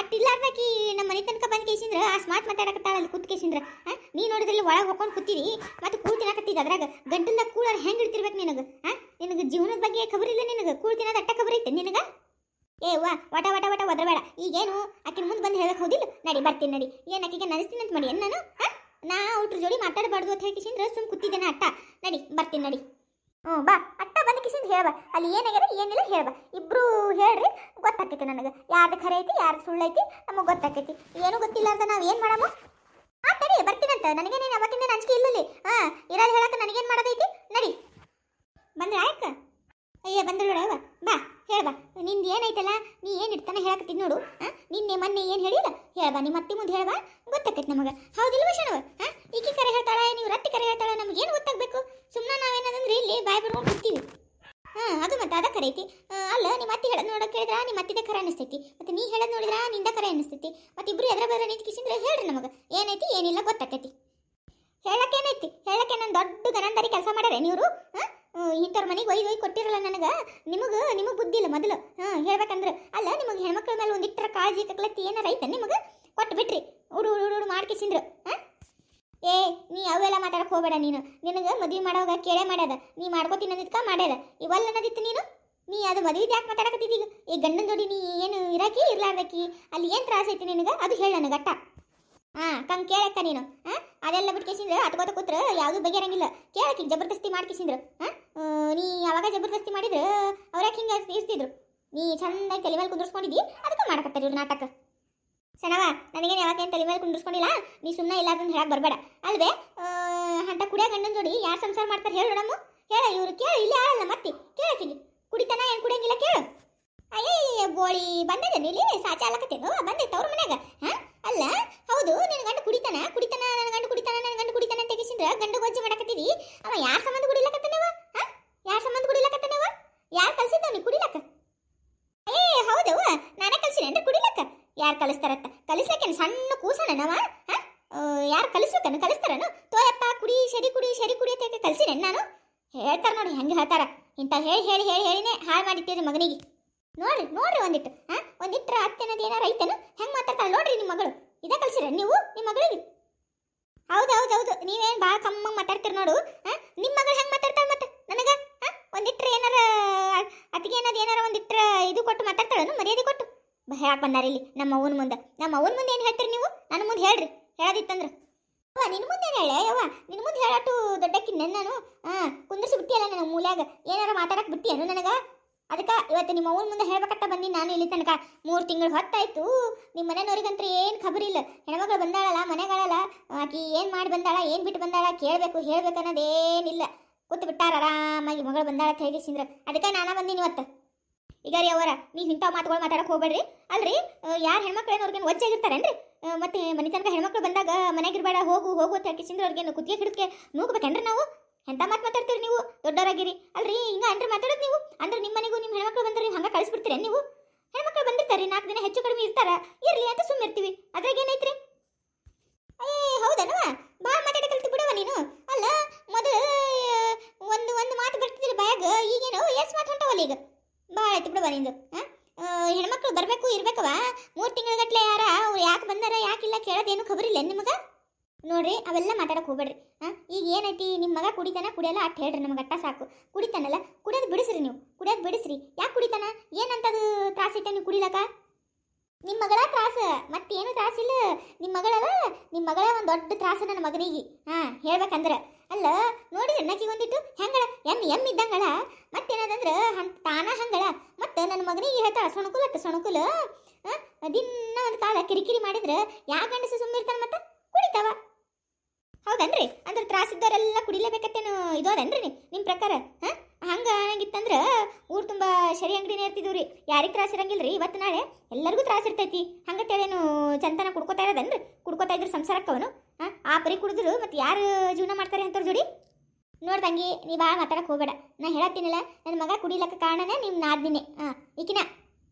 ಅಟ್ಟಿಲ್ಲಾರ್ದಾಕಿ ನಮ್ಮ ಮನೆ ತನಕ ಬಂದು ಕೇಸಿಂದ್ರ, ಆ ಸ್ಮಾರ್ಟ್ ಮಾತಾಡಕತ್ತಾಳ ಅಲ್ಲಿ ಕೂತ್ ಕೇಸಿಂದ್ರ. ನೀ ನೋಡಿದ್ರಲ್ಲಿ ಒಳಗೆ ಹೋಗ್ಕೊಂಡು ಕೂತೀರಿ ಮತ್ತೆ ಕೂಳ್ ತಿನ್ನಕತ್ತಿದ್ದ ಅದ್ರಾಗ. ಗಂಟಲ್ದಾಗ ಕೂಳರ್ ಹೆಂಗೆ ಇಡ್ತಿರ್ಬೇಕು ನಿನಗೆ? ಹಾ ನಿನಗೆ ಜೀವನದ ಬಗ್ಗೆ ಖಬರ್ ಇಲ್ಲ ನಿನಗೆ? ಕೂಳ್ ತಿನ್ನೋದು ಅಟ್ಟ ಖಬರ್ ಐತೆ ನಿನಗೆ? ಏ, ವಾ, ವಟ ವಟ ವಟ, ಒದರಬೇಡ. ಈಗೇನು, ಆಕಿನ ಮುಂದೆ ಬಂದು ಹೇಳಕ್ ಹೋದಿಲ್ಲ? ನಡಿ, ಬರ್ತೀನಿ, ನಡಿ. ಏನು, ಆಕಿಗೆ ನಡೆಸ್ತೀನಿ ಅಂತ ಮಾಡಿ ಏನು ನಾನು? ಆ? ನಾ ಅವ್ರ ಜೋಡಿ ಮಾತಾಡಬಾರ್ದು ಅಂತ ಹೇಳಿ ಸುಮ್ ಕೂತಿದ್ದೇನೆ. ಅಟ್ಟ, ನಡಿ, ಬರ್ತೀನಿ, ನಡಿ. ಹ್ಞೂ, ಬಾ. ಅಟ್ಟ ಬಂದ ಕಿಶಿಂದ್ ಹೇಳ ಅಲ್ಲಿ ಏನಾಗ್ಯದ ಏನಿಲ್ಲ ಹೇಳ ಇಬ್ರು ಹೇಳ್ರಿ ಗೊತ್ತಾಕೈತಿ ನನಗೆ. ಯಾರ್ದು ಖರೆ ಐತಿ, ಯಾರ್ದು ಐತಿ, ನಮಗೆ ಗೊತ್ತಾಕೈತಿ ಏನು ಗೊತ್ತಿಲ್ಲ ಅಂತ ನಾವು ಏನು ಮಾಡಮ್ಮ ಆ, ತಡಿ ಬರ್ತೀನಂತ ನನಗೆ ನನಗೇನೇನು ಅವತ್ತಿಂದ ನಂಜಿಕೆ ಇಲ್ಲಲ್ಲಿ ಹಾಂ ಇರೋದು ಹೇಳಕ್ಕೆ ನನಗೇನು ಮಾಡೋದೈತಿ? ನಡಿ. ಬಂದ್ರ ಆಯ್ತು ಅಯ್ಯ ಬಂದ್ರ ನೋಡವ ಬಾ ಹೇಳ ಬಾ ನಿಂದು ಏನೈತಲ್ಲ ನೀ ಏನು ಇಡ್ತಾನೆ ಹೇಳಕತ್ತೀನಿ ನೋಡು. ಹಾ? ನಿನ್ನೆ ಮೊನ್ನೆ ಏನು ಹೇಳಿಲ್ಲ? ಹೇಳ ಬಾ ನಿಮ್ಮ ಅತ್ತಿ ಮುಂದೆ ಹೇಳ ಬಾ ಗೊತ್ತಾಕೈತಿ ನಮಗೆ. ಹೌದಿಲ್ವ ಶಣವ ಹಾ? ಈಕಿ ಕರೆ ಹೇಳ್ತಾಳ, ನೀವು ರತ್ತಿ ಕರೆ ಹೇಳ್ತಾಳ, ನಮ್ಗೆ ಏನು ಗೊತ್ತಾಗಬೇಕು? ಸುಮ್ಮನೆ ನಾವೇನದಂದ್ರೆ ಇಲ್ಲಿ ಬಾಯ್ ಬಿಡ್ಕೊಂಡು ಬಿಡ್ತೀವಿ ಹಾ, ಅದು ಮತ್ತೆ ಅದ ಕರೆ ಐತಿ. ಅಲ್ಲ ನಿಮ್ಮ ಅತ್ತಿ ಹೇಳೋದು ನೋಡೋಕೆ ಕೇಳಿದ್ರ? ನಿಮ್ಮ ಅತ್ತಿದೆ ಕರೆ ಅನಿಸ್ತೈತಿ ಮತ್ತೆ ನೀ ಹೇಳೋದು ನೋಡಿದ್ರ? ನಿಂದ ಕರೆ ಅನಿಸ್ತೈತಿ ಮತ್ತೆ ಇಬ್ರು ಎದ್ರ ಬೇರೆ ನಿಂತು ಕಿಸಿದ್ರೆ ಹೇಳ್ರಿ ನಮಗೆ. ಏನೈತಿ, ಏನಿಲ್ಲ ಗೊತ್ತಾಕೈತಿ ಹೇಳಕ್ಕೇನೈತಿ? ಹೇಳಕ್ಕೆ ನಾನು ದೊಡ್ಡ ಗನಂದಾರಿ ಕೆಲಸ ಮಾಡ್ಯಾರ ನೀವು ಇಂಥವ್ರ ಮನೆಗೆ ಒಯ್ದು ಒಯ್ದು ಕೊಟ್ಟಿರಲ್ಲ ನನಗೆ? ನಿಮಗೆ ನಿಮಗೆ ಬುದ್ಧಿ ಇಲ್ಲ ಮೊದಲು. ಹಾಂ ಹೇಳ್ಬೇಕಂದ್ರೆ. ಅಲ್ಲ, ನಿಮಗೆ ಹೆಣ್ಮಕ್ಳ ಮೇಲೆ ಒಂದಿಟ್ಟರ ಕಾಳಜಿ ಕಕ್ಲತ್ತಿ ಏನಾರ ಐತೆ ನಿಮಗೆ? ಕೊಟ್ಟು ಬಿಟ್ರಿ. ಉಡು ಉಡು ಉಡು ಮಾಡ್ಕಿಸಿಂದ್ರು. ಹಾಂ? ಏ, ನೀ ಅವೆಲ್ಲ ಮಾತಾಡಕ್ಕೆ ಹೋಗಬೇಡ ನೀನು. ನಿನಗೆ ಮದುವೆ ಮಾಡೋವಾಗ ಕೇಳೇ ಮಾಡ್ಯದ. ನೀ ಮಾಡ್ಕೋತೀನಿ ಅನ್ನೋದಕ್ಕೆ ಮಾಡ್ಯದ. ಇವಲ್ಲ ಅನ್ನೋದಿತ್ತು ನೀನು? ನೀ ಅದು ಮದುವೆ ಯಾಕೆ ಮಾತಾಡಕತ್ತಿದ್ದೀಗ ಈ ಗಂಡನ ಜೋಡಿ ನೀ ಏನು ಇರಾಕಿ ಇರ್ಲಾರ್ದಕ್ಕಿ ಅಲ್ಲಿ ಏನು ತ್ರಾಸ ಐತಿ ನಿನಗೆ? ಅದು ಹೇಳ ನನಗೆ ಅಟ್ಟ. ಹಾಂ, ಕಂಗ್ ಕೇಳಕ್ಕ ನೀನು. ಹಾಂ, ಅದೆಲ್ಲ ಬಿಟ್ಟು ಬಿಟ್ಕೇಸಿಂದ್ರೆ ಅತ್ಕೋತ ಕೂತ್ರ, ಯಾವುದು ಬಗೆರಂಗಿಲ್ಲ ಕೇಳಕ್ಕೆ ಜಬರ್ದಸ್ತಿ ಮಾಡಿ ಹಾಂ ನೀ ಯಾವಾಗ ಜಬರ್ದಸ್ತಿ ಮಾಡಿದ್ರೆ ಅವ್ರ್ಯಾಕೆ ಹಿಂಗೆ ಇರ್ತಿದ್ರು? ನೀ ಚಂದಾಗಿ ತಲೆ ಮೇಲೆ ಕುಂದ್ರಸ್ಕೊಂಡಿದ್ದಿ, ಅದಕ್ಕೆ ಮಾಡಕತ್ತಾರೆ ಇವ್ರು ನಾಟಕ. ಸಣವ ನನಗೇನು ಯಾವಾಗೇನು ತಲೆ ಮೇಲೆ ಕುಂದ್ರಸ್ಕೊಂಡಿಲ್ಲ? ನೀ ಸುಮ್ಮನೆ ಇಲ್ಲ ಅದನ್ನ ಬರಬೇಡ. ಅಲ್ವೇ ಹಂತ ಕುಡಿಯ ಗಂಡನ ಜೋಡಿ ಯಾರು ಸಂಸಾರ ಮಾಡ್ತಾರೆ ಹೇಳು ನಮ್ಮ ಹೇಳ, ಇವ್ರು ಕೇಳು, ಇಲ್ಲಿ ಆಳಲ್ಲ ಮತ್ತೆ? ಕೇಳತ್ತೀನಿ ಕುಡಿತನ ಏನು ಕುಡಿಯಂಗಿಲ್ಲ ಕೇಳು. ಅಯ್ಯೇ ಬೋಳಿ ಬಂದದ ಇಲ್ಲಿ? ಸಾಚ ಅಲ್ಲಕತ್ತೇನು ಬಂದೆ ತವ್ರ ಮನ್ಯಾಗ. ಹಾ, ಅಲ್ಲ ಹೌದು ನಿನ್ನ ಗಂಡ ಕುಡಿತಾನ ಕುಡಿತಾನ ನನ್ನ ಗಂಡ ಕುಡಿತಾನ ನನ್ನ ಗಂಡ ಕುಡಿತಾನ ಅಂತ ತೆಗಿಸಿದ್ರ ಗಂಡ ಗೊಜ್ಜಿ ಮಾಡಕತ್ತೀವಿ? ಅವ ಯಾರ ಸಂಬಂಧ ಕುಡಿಲಕತ್ತನವ? ಹಾ? ಯಾರ ಸಂಬಂಧ ಕುಡಿಲಕತ್ತನವ? ಯಾರು ಕಲ್ಸಿದ್ದವ್ ನೀ ಕುಡಿಲಕ್ಕ ಏ ಹೌದವ ನಾನೇ ಕಲ್ಸಿನಿ ಕುಡಿಲಕ? ಯಾರು ಕಲಿಸ್ತಾರತ್ತ ಕಲಿಸ್ಲಕ್ಕೇನು ಸಣ್ಣ ಕೂಸನವ ಹಾ? ಯಾರು ಕಲಿಸ್ಬೇಕನ್ನು ಕಲಿಸ್ತಾರನು ತೋಯಪ್ಪ, ಕುಡಿ ಸರಿ ಕುಡಿ ಸರಿ ಕುಡಿ ಅಂತ ಕಲ್ಸಿನಿ ನಾನು? ಹೇಳ್ತಾರ ನೋಡಿ, ಹೆಂಗೆ ಹೇಳ್ತಾರ. ಇಂಥ ಹೇಳಿ ಹೇಳಿ ಹೇಳಿ, ಹೇಳಿನೇ ಹಾಳು ಮಾಡಿಟ್ಟಿರಿ ಮಗನಿಗೆ ನೋಡ್ರಿ ನೋಡ್ರಿ ಒಂದಿಟ್ಟು ಹಾ ಒಂದಿಟ್ರ ಅತ್ತೆನದು ಏನಾರ ಐತೇನು ಹೆಂಗ್ ಮಾತಾಡ್ತಾಳ ನೋಡ್ರಿ ನಿಮ್ಮ ಮಗಳು ಇದ ಕಲ್ಸಿರ ನೀವು ನಿಮ್ಮ ಮಗಳಿಗೆ ಹೌದು ಹೌದು ಹೌದು ನೀವೇನ್ ಭಾಳ ಕಮ್ಮ ಮಾತಾಡ್ತೀರಿ ನೋಡು ಹಾ ನಿಮ್ಮ ಮಗಳು ಹೆಂಗ್ ಮಾತಾಡ್ತಾಳ ಮತ್ತೆ ನನಗ ಹಾ ಒಂದಿಟ್ರ ಏನಾರ ಅತ್ತಿಗೆ ಏನಾರ ಏನಾರ ಒಂದಿಟ್ರ ಇದು ಕೊಟ್ಟು ಮಾತಾಡ್ತಾಳನು, ಮರ್ಯಾದೆ ಕೊಟ್ಟು. ಹೇಳಕ್ ಬಂದಾರ ಇಲ್ಲಿ ನಮ್ಮ ಅವನ ಮುಂದೆ. ನಮ್ಮ ಅವನ ಮುಂದೆ ಏನು ಹೇಳ್ತೀರಿ ನೀವು? ನನ್ನ ಮುಂದೆ ಹೇಳ್ರಿ, ಹೇಳದಿತ್ತಂದ್ರ. ಅವ್ವ ನಿನ್ನ ಮುಂದೆ ಏನು ಹೇಳೆ ಅವ್ವ ನಿನ್ನ ಮುಂದೆ ಹೇಳಟ್ಟು ದೊಡ್ಡಕ್ಕಿನ್ನೆ ನಾನು. ಹಾಂ ಕುಂದಿಸಿ ಬಿಟ್ಟಿಯಲ್ಲ ನನ್ನ ಮೂಲ್ಯಾಗ. ಏನಾರ ಮಾತಾಡಕ್ಕೆ ಬಿಟ್ಟಿಯನು ನನಗೆ? ಅದಕ್ಕೆ ಇವತ್ತು ನಿಮ್ಮ ಅವನ ಮುಂದೆ ಹೇಳ್ಬೇಕಂತ ಬಂದೀನಿ ನಾನು ಇಲ್ಲಿ ತನಕ. ಮೂರು ತಿಂಗಳು ಹೊತ್ತಾಯ್ತು. ನಿಮ್ಮ ಮನೆಯವ್ರಿಗಂತ್ರ ಏನು ಖಬರ್ ಇಲ್ಲ. ಹೆಣ್ಮಗಳು ಬಂದಾಳಲ್ಲ, ಮನೆಗಳಲ್ಲ. ಆಕಿ ಏನು ಮಾಡಿ ಬಂದಾಳ, ಏನು ಬಿಟ್ಟು ಬಂದಾಳ ಕೇಳಬೇಕು, ಹೇಳ್ಬೇಕು ಅನ್ನೋದೇನಿಲ್ಲ ಕೂತು ಬಿಟ್ಟಾರ ಆರಾಮಾಗಿ ಮಗಳು ಬಂದಾಳ ಹೇಗೆ ಸಿಂದ್ರ. ಅದಕ್ಕೆ ನಾನು ಬಂದೀನಿ ಇವತ್ತು. ಈಗ ರೀ ಅವರ ನೀವು ಇಂಥ ಮಾತುಗಳು ಮಾತಾಡಕ್ಕೆ ಹೋಗ್ಬೇಡ್ರಿ. ಅಲ್ರಿ ಯಾರು ಹೆಣ್ಮಕ್ಳು ಏನು ಅವ್ರಿಗೇನು ಒಜ್ಜಾಗಿರ್ತಾರೇನ್ರಿ ಮತ್ತೆ ಮನೆ ತನಕ ಹೆಣ್ಮಕ್ಳು ಬಂದಾಗ ಮನೆಗಿರ್ಬೇಡ ಹೋಗು ಹೋಗು ಅಂತ ಹಾಕಿಸಿಂದ್ರೆ ಅವ್ರಿಗೇನು ಕುತ್ತಿಗೆ ಹಿಡಿದ್ಕೆ ನೂಗ್ಬೇಕೇನ್ರಿ ನಾವು? ಎಂತ ಮಾತು ಮಾತಾಡ್ತೀರಿ ನೀವು? ದೊಡ್ಡವರಾಗಿರಿ. ಅಲ್ರಿ, ಹಿಂಗ ಅಂದ್ರೆ ಮಾತಾಡೋದು ನೀವು? ಅಂದ್ರೆ ನಿಮ್ಮ ಮನೆಗೂ ನಿಮ್ಮ ಹೆಣ್ಮಕ್ಳು ಬಂದ್ರೆ ನೀವು ಹಂಗೆ ಕಳಿಸ್ಬಿಡ್ತೀರ ನೀವು? ಹೆಣ್ಮಕ್ಳು ಬಂದಿರ್ತಾರೆ, ನಾಲ್ಕು ದಿನ ಹೆಚ್ಚು ಕಡಿಮೆ ಇರ್ತಾರ. ಇರ್ಲಿ ಅಂತ ಸುಮ್ಮನೆ ಇರ್ತೀವಿ. ಅದ್ರಾಗ ಏನೈತ್ರಿ? ಏ ಹೌದನವ ಭಾಳ ಮಾತಾಡಿ ಕಲ್ತು ಬಿಡವ ನೀನು? ಅಲ್ಲ, ಮೊದಲು ಒಂದು ಒಂದು ಮಾತು ಬರ್ತಿದ್ರಿ ಬಾಯಾಗ. ಈಗೇನು ಎಸ್ ಮಾತು ಹೊಂಟವಲ್ಲ ಈಗ. ಭಾಳ ಆಯ್ತು ಬಿಡವ ನಿಂದು ಹೆಣ್ಮಕ್ಳು ಬರಬೇಕು ಇರ್ಬೇಕವ ಮೂರು ತಿಂಗಳಗಟ್ಲೆ ಯಾರ, ಅವ್ರು ಯಾಕೆ ಬಂದಾರ ಯಾಕಿಲ್ಲ ಕೇಳೋದೇನು ಖಬರಿಲ್ಲ ನಿಮಗೆ? ನೋಡ್ರಿ, ಅವೆಲ್ಲ ಮಾತಾಡಕ್ಕೆ ಹೋಗ್ಬೇಡ್ರಿ ಹಾಂ ಈಗ ಏನೈತಿ ನಿಮ್ಮ ಮಗ ಕುಡಿತಾನ, ಕುಡಿಯಲ್ಲ, ಅಟ್ ಹೇಳ್ರಿ ನಮ್ಗೆ ಅಟ್ಟ ಸಾಕು. ಕುಡಿತಾನಲ್ಲ, ಕುಡಿಯೋದು ಬಿಡಿಸ್ರಿ ನೀವು, ಕುಡಿಯೋದು ಬಿಡಿಸ್ರಿ. ಯಾಕೆ ಕುಡಿತಾನ? ಏನಂತದು ತ್ರಾಸ ಐತೆ ನೀವು ಕುಡಿಲಕ ನಿಮ್ಮ ಮಗಳ ತ್ರಾಸ, ಮತ್ತೇನು ತ್ರಾಸಿಲ್ಲ ನಿಮ್ಮ ಮಗಳಲ್ಲ ನಿಮ್ಮ ಮಗಳ ಒಂದು ದೊಡ್ಡ ತ್ರಾಸ ನನ್ನ ಮಗನಿಗೆ ಹಾಂ ಹೇಳ್ಬೇಕಂದ್ರ. ಅಲ್ಲ, ನೋಡಿ ನಕ್ಕಿ ಒಂದಿಟ್ಟು ಹೆಂಗಳ, ಎಂ ಎಂ ಇದ್ದಂಗಳ. ಮತ್ತೇನದಂದ್ರೆ ಹಂಗೆ ತಾನ ಹಂಗಳ. ಮತ್ತೆ ನನ್ನ ಮಗನಿಗೆ ಹೇಳ್ತಾಳ, ಸೊಣಕುಲ ಅತ್ತ, ಸೊಣಕುಲ. ದಿನ ಒಂದು ಕಾಲ ಕಿರಿಕಿರಿ ಮಾಡಿದ್ರೆ ಯಾವ ಗಂಡಸು ಸುಮ್ಮಿರ್ತಾನ ಮತ್ತೆ ಕುಡಿತಾವ. ಹೌದನ್ರಿ? ಅಂದ್ರೆ ತ್ರಾಸಿದ್ದವರೆಲ್ಲ ಕುಡಿಲೇಬೇಕತ್ತೇನು ಇದೋದನ್ರಿ ನಿಮ್ಮ ಪ್ರಕಾರ? ಹಾಂ ಹಂಗ ಹಂಗಿತ್ತಂದ್ರ ಊರು ತುಂಬ ಶರಿ ಅಂಗಡಿನೇ ಇರ್ತಿದ್ವು ರೀ ಯಾರಿಗೆ ತ್ರಾಸ ರೀ ಇವತ್ತು ನಾಳೆ ಎಲ್ಲರಿಗೂ ತ್ರಾಸ ಇರ್ತೈತಿ. ಹಂಗತ್ತೇಳೇನು ಚಂತನ ಕುಡ್ಕೋತಾ ಇರೋದನ್ರಿ? ಕುಡ್ಕೋತಾ ಇದ್ರು ಸಂಸಾರಕ್ಕವನು ಆ ಪರಿ ಕುಡಿದ್ರು, ಮತ್ತೆ ಯಾರು ಜೀವನ ಮಾಡ್ತಾರೆ ಅಂತವ್ರ ಜೋಡಿ? ನೋಡ್ದಂಗಿ ನೀ ಭಾಳ ಮಾತಾಡಕ್ಕೆ ಹೋಗಬೇಡ. ನಾ ಹೇಳತ್ತೀನಲ್ಲ ನನ್ನ ಮಗ ಕುಡಿಲಕ್ಕ ಕಾರಣನೇ ನಿಮ್ಮ ನಾದಿನೇ. ಹಾಂ, ಈಕಿನ.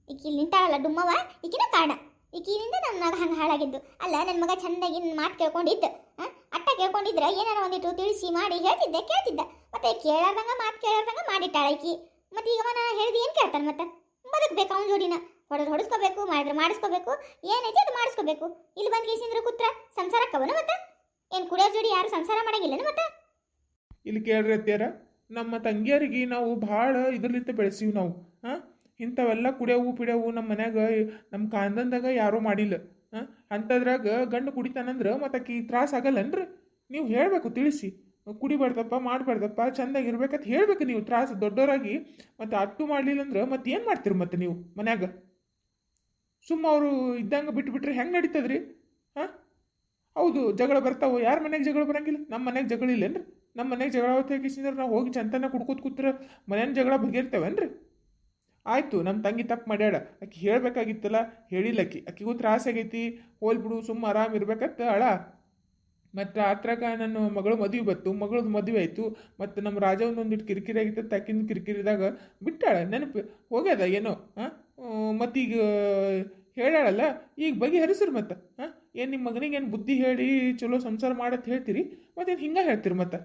ಈಕಿ ನಿಂತಾಳಲ್ಲ ಡುಮ್ಮವ ಈಕಿನ ಕಾರಣ. ಈಕಿನಿಂದ ನನ್ನ ಮಗ ಹಂಗೆ ಹಾಳಾಗಿದ್ದು. ಅಲ್ಲ ನನ್ನ ಮಗ ಚಂದಾಗಿ ನನ್ನ ಮಾತು ಕೇಳ್ಕೊಂಡಿದ್ದು. ಅಟ್ಟ ಕೇಳ್ಕೊಂಡಿದ್ರೆ, ಏನಾರ ಒಂದಿಟ್ಟು ತಿಳಿಸಿ ಮಾಡಿ ಹೇಳ್ತಿದ್ದೆ, ಕೇಳ್ತಿದ್ದ. ಮತ್ತೆ ಕೇಳಾರ್ದಂಗ ಮಾತು ಕೇಳಾರ್ದಂಗ ಮಾಡಿಟ್ಟಾಳ ಈಕಿ. ಮತ್ತೆ ಈಗ ನಾ ಹೇಳ್ದು ಏನು ಕೇಳ್ತಾನೆ ಮತ್ತೆ? ಬದುಕ್ಬೇಕು ಅವ್ನ ಜೋಡಿನ. ಹೊಡೆದು ಹೊಡಿಸ್ಕೋಬೇಕು, ಮಾಡಿದ್ರೆ ಮಾಡಿಸ್ಕೋಬೇಕು ಏನೈತಿ ಅದು ಮಾಡಿಸ್ಕೋಬೇಕು. ಇಲ್ಲಿ ಬಂದು ಗೀಸಿಂದ್ರೆ ಕೂತ್ರ ಕವನ ಮತ್ತೆ? ಏನು ಕುಡಿಯೋ ಜೋಡಿ ಯಾರು ಸಂಸಾರ ಮಾಡಂಗಿಲ್ಲನ ಮತ್ತೆ? ಇಲ್ಲಿ ಕೇಳ್ರಿ ಅತ್ಯಾರ ನಮ್ಮ ತಂಗಿಯರಿಗೆ ನಾವು ಭಾಳ ಇದರಲ್ಲಿಂದ ಬೆಳೆಸೀವಿ ನಾವು ಹಾಂ ಇಂಥವೆಲ್ಲ ಕುಡಿಯವು ಪಿಡ್ಯವು ನಮ್ಮ ಮನ್ಯಾಗ, ನಮ್ಮ ಕಾಂದಂದಾಗ ಯಾರೂ ಮಾಡಿಲ್ಲ ಹಾಂ ಅಂಥದ್ರಾಗ ಗಂಡು ಕುಡಿತಾನಂದ್ರೆ ಮತ್ತೆ ಆಕಿ ತ್ರಾಸ ಆಗಲ್ಲನ್ರಿ? ನೀವು ಹೇಳಬೇಕು, ತಿಳಿಸಿ. ಕುಡಿಬಾರ್ದಪ್ಪ, ಮಾಡಬಾರ್ದಪ್ಪ, ಚಂದಾಗಿರ್ಬೇಕಂತ ಹೇಳಬೇಕು ನೀವು, ತ್ರಾಸ ದೊಡ್ಡವರಾಗಿ ಮತ್ತು ಅಟ್ಟು ಮಾಡಲಿಲ್ಲ ಅಂದ್ರೆ ಮತ್ತೆ ಏನು ಮಾಡ್ತೀರಿ ಮತ್ತೆ ನೀವು ಮನ್ಯಾಗ? ಸುಮ್ಮ ಅವರು ಇದ್ದಂಗೆ ಬಿಟ್ಬಿಟ್ರೆ ಹೆಂಗೆ ನಡೀತದ್ರಿ? ಹಾಂ? ಹೌದು, ಜಗಳ ಬರ್ತಾವೆ? ಯಾರ ಮನೆಗೆ ಜಗಳ ಬರಂಗಿಲ್ಲ? ನಮ್ಮ ಮನೆಗೆ ಜಗಳ ಇಲ್ಲೇನ್ರಿ ನಮ್ಮ ಮನೆಗೆ ಜಗಳ ತೆಗಿಸಿದ್ರೆ ನಾವು ಹೋಗಿ ಚಂತನ ಕುಡ್ಕೋತ ಕೂತ್ರೆ ಮನೇನ ಜಗಳ ಬಗೆರ್ತೇವೇನ್ರಿ ಆಯಿತು ನಮ್ಮ ತಂಗಿ ತಪ್ಪು ಮಾಡ್ಯಾಳ. ಆಕೆ ಹೇಳಬೇಕಾಗಿತ್ತಲ್ಲ, ಹೇಳಿಲ್ಲ ಆಕಿ. ಆಕಿಗೂ ತ್ರಾಸ ಆಗೈತಿ. ಹೋಲ್ ಬಿಡು, ಸುಮ್ಮ ಆರಾಮ ಇರ್ಬೇಕತ್ತ ಅಳ ಮತ್ತು ಆತ್ರಾಗ ನನ್ನ ಮಗಳು ಮದುವೆ ಬತ್ತು ಮಗಳದ್ದು ಮದುವೆ ಆಯಿತು. ಮತ್ತು ನಮ್ಮ ರಾಜ ಒಂದೊಂದಿಟ್ಟು ಕಿರಿಕಿರಿ ಆಗಿತ್ತು ಆಕಿನ ಕಿರಿಕಿರಿದಾಗ ಬಿಟ್ಟಾಳ. ನೆನಪು ಹೋಗ್ಯದ ಏನೋ? ಹಾಂ? ಮತ್ತೀಗ ಹೇಳಾಳಲ್ಲ ಈಗ ಬಗೆಹರಿಸ್ರಿ ಮತ್ತೆ ಹಾಂ ಏನು ನಿಮ್ಮ ಮಗನಿಗೆ ಏನು ಬುದ್ಧಿ ಹೇಳಿ ಚಲೋ ಸಂಸಾರ ಮಾಡತ್ ಹೇಳ್ತೀರಿ, ಮತ್ತೇನು ಹಿಂಗೆ ಹೇಳ್ತೀರಿ ಮತ್ತೆ?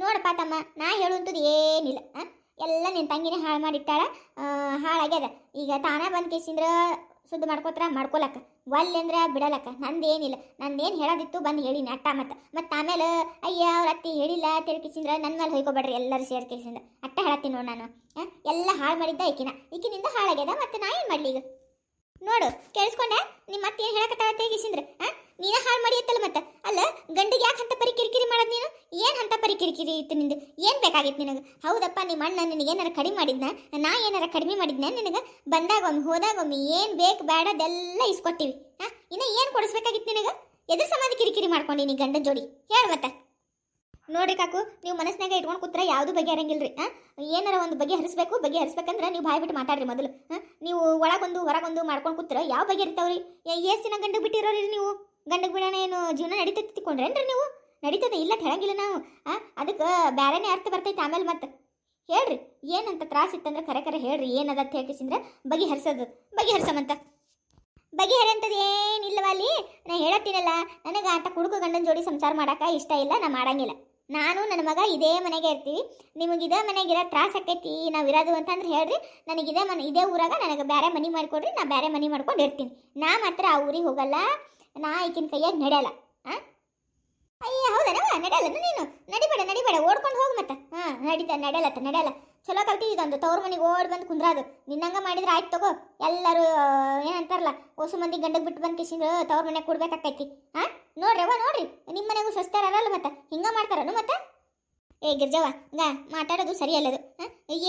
ನೋಡಪ್ಪ ತಮ್ಮ, ನಾ ಹೇಳುವಂಥದ್ದು ಏನಿಲ್ಲ? ಎಲ್ಲ ನಿನ್ನ ತಂಗಿನೇ ಹಾಳು ಮಾಡಿಟ್ಟಾಳ ಹಾಳಾಗ್ಯದ. ಈಗ ತಾನೇ ಬಂದು ಕೇಸಿಂದ್ರ ಶುದ್ಧ ಮಾಡ್ಕೋತ್ರ, ಮಾಡ್ಕೊಲಕ್ಕ. ಒಲ್ಲೆ ಅಂದ್ರೆ ಬಿಡಲಕ್ಕ, ನಂದೇನಿಲ್ಲ. ನಂದೇನು ಹೇಳೋದಿತ್ತು ಬಂದು ಹೇಳಿ ಅಟ್ಟ ಮತ್ತೆ. ಮತ್ತು ಆಮೇಲೆ, ಅಯ್ಯ ಅವ್ರ ಅತ್ತಿ ಹೇಳಿಲ್ಲ ತಿಳ್ಕಿಸಿಂದ್ರ ನನ್ನ ಮೇಲೆ ಹೊಯ್ಕೊಬೇಡ್ರಿ ಎಲ್ಲರೂ ಸೇರಿ ಕೇಸಿಂದ ಅಟ್ಟ ಹೇಳತ್ತೀನಿ ನೋಡಿ ನಾನು? ಎಲ್ಲ ಹಾಳು ಮಾಡಿದ್ದ ಈಕಿನ. ಈಕಿನಿಂದ ಹಾಳಾಗ್ಯದ ಮತ್ತೆ ನಾ ಏನು ಮಾಡಲಿ ಈಗ? ನೋಡು, ಕೇಳಿಸ್ಕೊಂಡೆ? ನಿಮ್ಮ ಮತ್ತೆ ಏನು ಹೇಳಕತ್ತಾಳ ತೆಗಿಸಿಂದ್ರ ಆ, ನೀನ ಹಾಳು ಮಾಡಿಯತ್ತಲ್ಲ ಮತ್ತೆ? ಅಲ್ಲ ಗಂಡಿಗೆ ಯಾಕೆ ಅಂತ ಪರಿ ಕಿರಿಕಿರಿ ಮಾಡೋದು ನೀನು ಏನು ಅಂತ ಪರಿ ಕಿರಿಕಿರಿ ಇತ್ತು ನಿಂದು. ಏನು ಬೇಕಾಗಿತ್ತು ನಿನಗೆ? ಹೌದಪ್ಪ, ನಿಮ್ಮ ಅಣ್ಣ ನಿನಗೆ ಏನಾರ ಕಡಿಮೆ ಮಾಡಿದ್ನ? ನಾ ಏನಾರ ಕಡಿಮೆ ಮಾಡಿದ್ನ ನಿನಗೆ? ಬಂದಾಗ ಒಮ್ಮೆ, ಹೋದಾಗ ಒಮ್ಮೆ ಏನು ಬೇಕು ಬೇಡ, ಅದೆಲ್ಲ ಇಸ್ಕೊಟ್ಟಿವಿ. ಹಾಂ ಇನ್ನ ಏನು ಕೊಡಿಸ್ಬೇಕಾಗಿತ್ತು ನಿನಗೆ? ಎದುರು ಸಮಾಧಿ ಕಿರಿಕಿರಿ ಮಾಡ್ಕೊಂಡು ನೀ ಗಂಡನ ಜೋಡಿ. ಹೇಳು ಮತ್ತೆ. ನೋಡ್ರಿ ಕಾಕು, ನೀವು ಮನಸ್ಸಿನಾಗ ಇಟ್ಕೊಂಡು ಕೂತ್ರೆ ಯಾವುದು ಬಗೆಹರಂಗಿಲ್ರಿ ಹಾಂ ಏನಾರ ಒಂದು ಬಗೆ ಹರಿಸ್ಬೇಕು ಬಗೆ ಹರಿಸ್ಬೇಕಂದ್ರೆ ನೀವು ಬಾಯ್ ಬಿಟ್ಟು ಮಾತಾಡ್ರಿ ಮೊದಲು. ನೀವು ಒಳಗೊಂದು, ಹೊರಗೊಂದು ಮಾಡ್ಕೊಂಡು ಕೂತ್ರೆ ಯಾವ ಬಗೆ ಇರ್ತಾವ್ರಿ ಎಷ್ಟು ದಿನ ಗಂಡಗೆ ಬಿಟ್ಟಿರೋರಿ ನೀವು? ಗಂಡಗೆ ಬಿಡೋಣ ಏನು ಜೀವನ ನಡೀತೈತಿ ತಿಳ್ಕೊಂಡ್ರೇನ್ರಿ ನೀವು? ನಡೀತದೆ, ಇಲ್ಲ ಹೇಳಂಗಿಲ್ಲ ನಾವು. ಅದಕ್ಕೆ ಬೇರೆನೇ ಅರ್ಥ ಬರ್ತೈತೆ ಆಮೇಲೆ ಮತ್ತೆ. ಹೇಳ್ರಿ, ಏನಂತ ತ್ರಾಸ ಇತ್ತಂದ್ರೆ ಖರೆ ಖರೆ ಹೇಳ್ರಿ, ಏನದ ಅಂತ ಹೇಳ್ಕಿಸಿಂದ್ರೆ ಬಗೆಹರಿಸೋದು, ಬಗೆಹರಿಸಮಂತ. ಬಗೆಹರಂತದ್ದು ಏನಿಲ್ಲವ ಅಲ್ಲಿ? ನಾ ಹೇಳತ್ತೀನಲ್ಲ, ನನಗೆ ಆಟ ಕುಡುಕು ಗಂಡನ ಜೋಡಿ ಸಂಸಾರ ಮಾಡೋಕೆ ಇಷ್ಟ ಇಲ್ಲ, ನಾ ಮಾಡಂಗಿಲ್ಲ. ನಾನು ನನ್ನ ಮಗ ಇದೇ ಮನೆಗೆ ಇರ್ತೀವಿ, ನಿಮಗೆ ಇದೇ ಮನೆಗೆ ಇರೋ ತ್ರಾಸ ಆಕೈತಿ, ನಾವು ಇರೋದು ಅಂತಂದ್ರೆ ಹೇಳ್ರಿ, ನನಗೆ ಇದೇ ಮನೆ, ಇದೇ ಊರಾಗ ನನಗೆ ಬೇರೆ ಮನೆ ಮಾಡಿಕೊಡ್ರಿ, ನಾ ಬೇರೆ ಮನೆ ಮಾಡ್ಕೊಂಡು ಇರ್ತೀನಿ. ನಾ ಮಾತ್ರ ಆ ಊರಿಗೆ ಹೋಗಲ್ಲ, ನಾ ಈಕಿನ ಕೈಯಾಗ ನಡೆಯಲ್ಲ, ಆ? ಅಯ್ಯ ಹೌದನವ ನಡೆಯಲ್ಲ ನೀನು. ನಡಿಬೇಡ ನಡಿಬೇಡ. ಓಡ್ಕೊಂಡು ಹೋಗು ಮತ್ತೆ. ಹಾಂ, ನಡೀತ ನಡೆಯಲತ್ತ ನಡೆಯಲ್ಲ. ಚಲೋ ಕಲ್ತಿ ಇದೊಂದು ತವ್ರ ಮನೆಗೆ ಓಡಿ ಬಂದು ಕುಂದ್ರಾದು. ನಿನ್ನಂಗ ಮಾಡಿದ್ರೆ ಆಯ್ತು ತಗೋ. ಎಲ್ಲರೂ ಏನಂತಾರಲ್ಲ, ಹೊಸ ಮಂದಿ ಗಂಡಕ್ಕೆ ಬಿಟ್ಟು ಬಂದು ಕಿಸಿಂದು ತವ್ರ ಮನೆಗೆ ಕೊಡ್ಬೇಕಾಕೈತಿ ಹಾಂ, ನೋಡ್ರಿ ನೋಡ್ರಿ. ನಿಮ್ಮ ಮನೆಗೂ ಸಸ್ತಾರಲ್ಲ ಮತ್ತೆ. ಹಿಂಗೆ ಮಾಡ್ತಾರನು ಮತ್ತೆ? ಏ, ಗಿರ್ಜವ್ವ, ಹಂಗ ಮಾತಾಡೋದು ಸರಿ ಅಲ್ಲದು